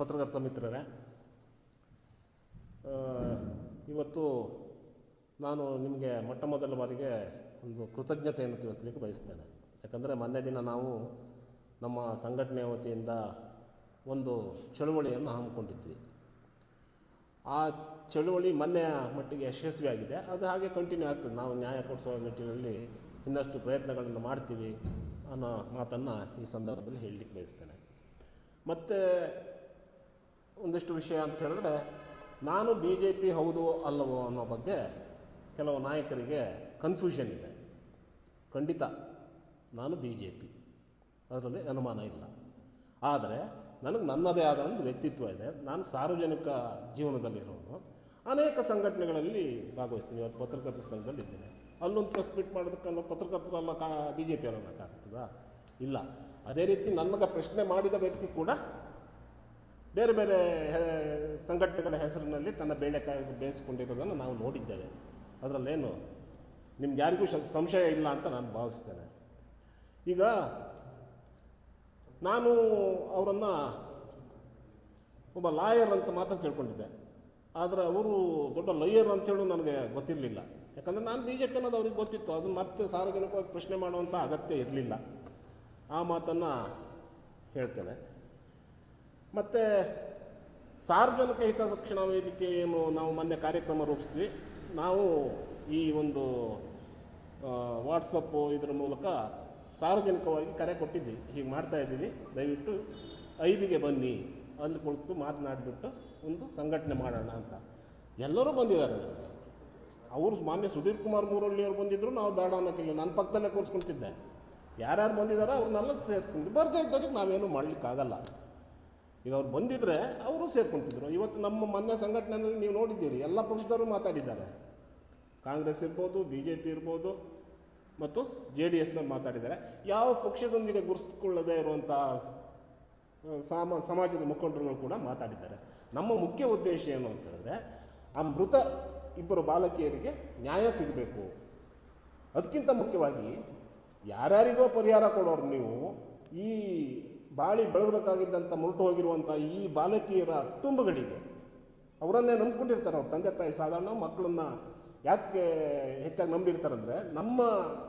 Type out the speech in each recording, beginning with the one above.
ಪತ್ರಕರ್ತ ಮಿತ್ರರೇ ಇವತ್ತು ನಾನು ನಿಮಗೆ ಮೊಟ್ಟ ಮೊದಲ ಬಾರಿಗೆ ಒಂದು ಕೃತಜ್ಞತೆಯನ್ನು ತಿಳಿಸ್ಲಿಕ್ಕೆ ಬಯಸ್ತೇನೆ. ಯಾಕಂದರೆ ಮೊನ್ನೆ ದಿನ ನಾವು ನಮ್ಮ ಸಂಘಟನೆಯ ವತಿಯಿಂದ ಒಂದು ಚಳುವಳಿಯನ್ನು ಹಮ್ಮಿಕೊಂಡಿದ್ವಿ. ಆ ಚಳುವಳಿ ಮೊನ್ನೆಯ ಮಟ್ಟಿಗೆ ಯಶಸ್ವಿಯಾಗಿದೆ ಅದು ಹಾಗೆ ಕಂಟಿನ್ಯೂ ಆಗ್ತದೆ ನಾವು ನ್ಯಾಯ ಕೊಡಿಸುವ ನಿಟ್ಟಿನಲ್ಲಿ ಇನ್ನಷ್ಟು ಪ್ರಯತ್ನಗಳನ್ನು ಮಾಡ್ತೀವಿ ಅನ್ನೋ ಮಾತನ್ನು ಈ ಸಂದರ್ಭದಲ್ಲಿ ಹೇಳಲಿಕ್ಕೆ ಬಯಸ್ತೇನೆ. ಮತ್ತು ಒಂದಿಷ್ಟು ವಿಷಯ ಅಂತ ಹೇಳಿದ್ರೆ, ನಾನು ಬಿ ಜೆ ಪಿ ಹೌದು ಅಲ್ಲವೋ ಅನ್ನೋ ಬಗ್ಗೆ ಕೆಲವು ನಾಯಕರಿಗೆ ಕನ್ಫ್ಯೂಷನ್ ಇದೆ. ಖಂಡಿತ ನಾನು ಬಿ ಜೆ ಪಿ ಅದರಲ್ಲಿ ಅನುಮಾನ ಇಲ್ಲ. ಆದರೆ ನನಗೆ ನನ್ನದೇ ಆದ ಒಂದು ವ್ಯಕ್ತಿತ್ವ ಇದೆ. ನಾನು ಸಾರ್ವಜನಿಕ ಜೀವನದಲ್ಲಿರೋನು. ಅನೇಕ ಸಂಘಟನೆಗಳಲ್ಲಿ ಭಾಗವಹಿಸ್ತೀನಿ. ಇವತ್ತು ಪತ್ರಕರ್ತರ ಸಂಘದಲ್ಲಿ ಇದ್ದೇನೆ. ಅಲ್ಲೊಂದು ಪ್ರೆಸ್ ಮೀಟ್ ಮಾಡೋದಕ್ಕಲ್ಲ ಪತ್ರಕರ್ತರಲ್ಲ ಕಾ ಬಿ ಜೆ ಪಿ ಅನ್ನೋಕ್ಕಾಗ್ತದಾ ಇಲ್ಲ. ಅದೇ ರೀತಿ ನನಗೆ ಪ್ರಶ್ನೆ ಮಾಡಿದ ವ್ಯಕ್ತಿ ಕೂಡ ಬೇರೆ ಬೇರೆ ಸಂಘಟನೆಗಳ ಹೆಸರಿನಲ್ಲಿ ತನ್ನ ಬೇಳೆಕಾಯಿ ಬೇಯಿಸ್ಕೊಂಡಿರೋದನ್ನು ನಾವು ನೋಡಿದ್ದೇವೆ. ಅದರಲ್ಲೇನು ನಿಮ್ಗೆ ಯಾರಿಗೂ ಸಂಶಯ ಇಲ್ಲ ಅಂತ ನಾನು ಭಾವಿಸ್ತೇನೆ. ಈಗ ನಾನು ಅವರನ್ನು ಒಬ್ಬ ಲಾಯರ್ ಅಂತ ಮಾತ್ರ ತಿಳ್ಕೊಂಡಿದ್ದೆ. ಆದರೆ ಅವರು ದೊಡ್ಡ ಲಯರ್ ಅಂತೇಳಿ ನನಗೆ ಗೊತ್ತಿರಲಿಲ್ಲ. ಯಾಕಂದರೆ ನಾನು ಬಿ ಜೆ ಪಿ ಅನ್ನೋದು ಅವ್ರಿಗೆ ಗೊತ್ತಿತ್ತು. ಅದನ್ನು ಮತ್ತೆ ಸಾರ್ವಜನಿಕವಾಗಿ ಪ್ರಶ್ನೆ ಮಾಡುವಂಥ ಅಗತ್ಯ ಇರಲಿಲ್ಲ. ಆ ಮಾತನ್ನು ಹೇಳ್ತೇನೆ. ಮತ್ತು ಸಾರ್ವಜನಿಕ ಹಿತರಕ್ಷಣಾ ವೇದಿಕೆ ಏನು ನಾವು ಮೊನ್ನೆ ಕಾರ್ಯಕ್ರಮ ರೂಪಿಸಿದ್ವಿ. ನಾವು ಈ ಒಂದು ವಾಟ್ಸಪ್ಪು ಇದರ ಮೂಲಕ ಸಾರ್ವಜನಿಕವಾಗಿ ಕರೆ ಕೊಟ್ಟಿದ್ವಿ. ಹೀಗೆ ಮಾಡ್ತಾ ಇದ್ದೀವಿ. ದಯವಿಟ್ಟು ಐದಿಗೆ ಬನ್ನಿ. ಅಲ್ಲಿ ಕುಳಿತು ಮಾತನಾಡಿಬಿಟ್ಟು ಒಂದು ಸಂಘಟನೆ ಮಾಡೋಣ ಅಂತ. ಎಲ್ಲರೂ ಬಂದಿದ್ದಾರೆ. ಅವರು ಮಾನ್ಯ ಸುಧೀರ್ ಕುಮಾರ್ ಮೂರಳ್ಳಿ ಅವ್ರು ಬಂದಿದ್ರು. ನಾವು ಬೇಡ ಅನ್ನೋಕ್ಕಿಲ್ಲ. ನನ್ನ ಪಕ್ಕದಲ್ಲೇ ಕೂರಿಸ್ಕೊಳ್ತಿದ್ದೆ. ಯಾರ್ಯಾರು ಬಂದಿದ್ದಾರೋ ಅವ್ರನ್ನೆಲ್ಲ ಸೇರಿಸ್ಕೊಂಡು ಬರ್ತಾ ಇದ್ದವ್ರಿಗೆ ನಾವೇನು ಮಾಡಲಿಕ್ಕಾಗಲ್ಲ. ಈಗ ಅವ್ರು ಬಂದಿದ್ರೆ ಅವರು ಸೇರ್ಕೊಂತಿದ್ರು. ಇವತ್ತು ನಮ್ಮ ಮೊನ್ನೆ ಸಂಘಟನೆಯಲ್ಲಿ ನೀವು ನೋಡಿದ್ದೀರಿ, ಎಲ್ಲ ಪಕ್ಷದವರು ಮಾತಾಡಿದ್ದಾರೆ. ಕಾಂಗ್ರೆಸ್ ಇರ್ಬೋದು ಬಿ ಜೆ ಪಿ ಇರ್ಬೋದು, ಮತ್ತು ಜೆ ಡಿ ಎಸ್ನವ್ರು ಮಾತಾಡಿದ್ದಾರೆ. ಯಾವ ಪಕ್ಷದೊಂದಿಗೆ ಗುರುತಿಸಿಕೊಳ್ಳದೇ ಇರುವಂಥ ಸಾಮ, ಸಮಾಜದ ಮುಖಂಡರುಗಳು ಕೂಡ ಮಾತಾಡಿದ್ದಾರೆ. ನಮ್ಮ ಮುಖ್ಯ ಉದ್ದೇಶ ಏನು ಅಂತ ಹೇಳಿದ್ರೆ, ಆ ಮೃತ ಇಬ್ಬರು ಬಾಲಕಿಯರಿಗೆ ನ್ಯಾಯ ಸಿಗಬೇಕು. ಅದಕ್ಕಿಂತ ಮುಖ್ಯವಾಗಿ ಯಾರ್ಯಾರಿಗೋ ಪರಿಹಾರ ಕೊಡೋರು ನೀವು, ಈ ಬಾಳಿ ಬೆಳಗಬೇಕಾಗಿದ್ದಂಥ ಮುರುಟು ಹೋಗಿರುವಂಥ ಈ ಬಾಲಕಿಯರ ಕುಟುಂಬಗಳಿಗೆ ಅವರನ್ನೇ ನಂಬ್ಕೊಂಡಿರ್ತಾರೆ ಅವ್ರ ತಂದೆ ತಾಯಿ. ಸಾಧಾರಣ ಮಕ್ಕಳನ್ನ ಯಾಕೆ ಹೆಚ್ಚಾಗಿ ನಂಬಿರ್ತಾರಂದರೆ ನಮ್ಮ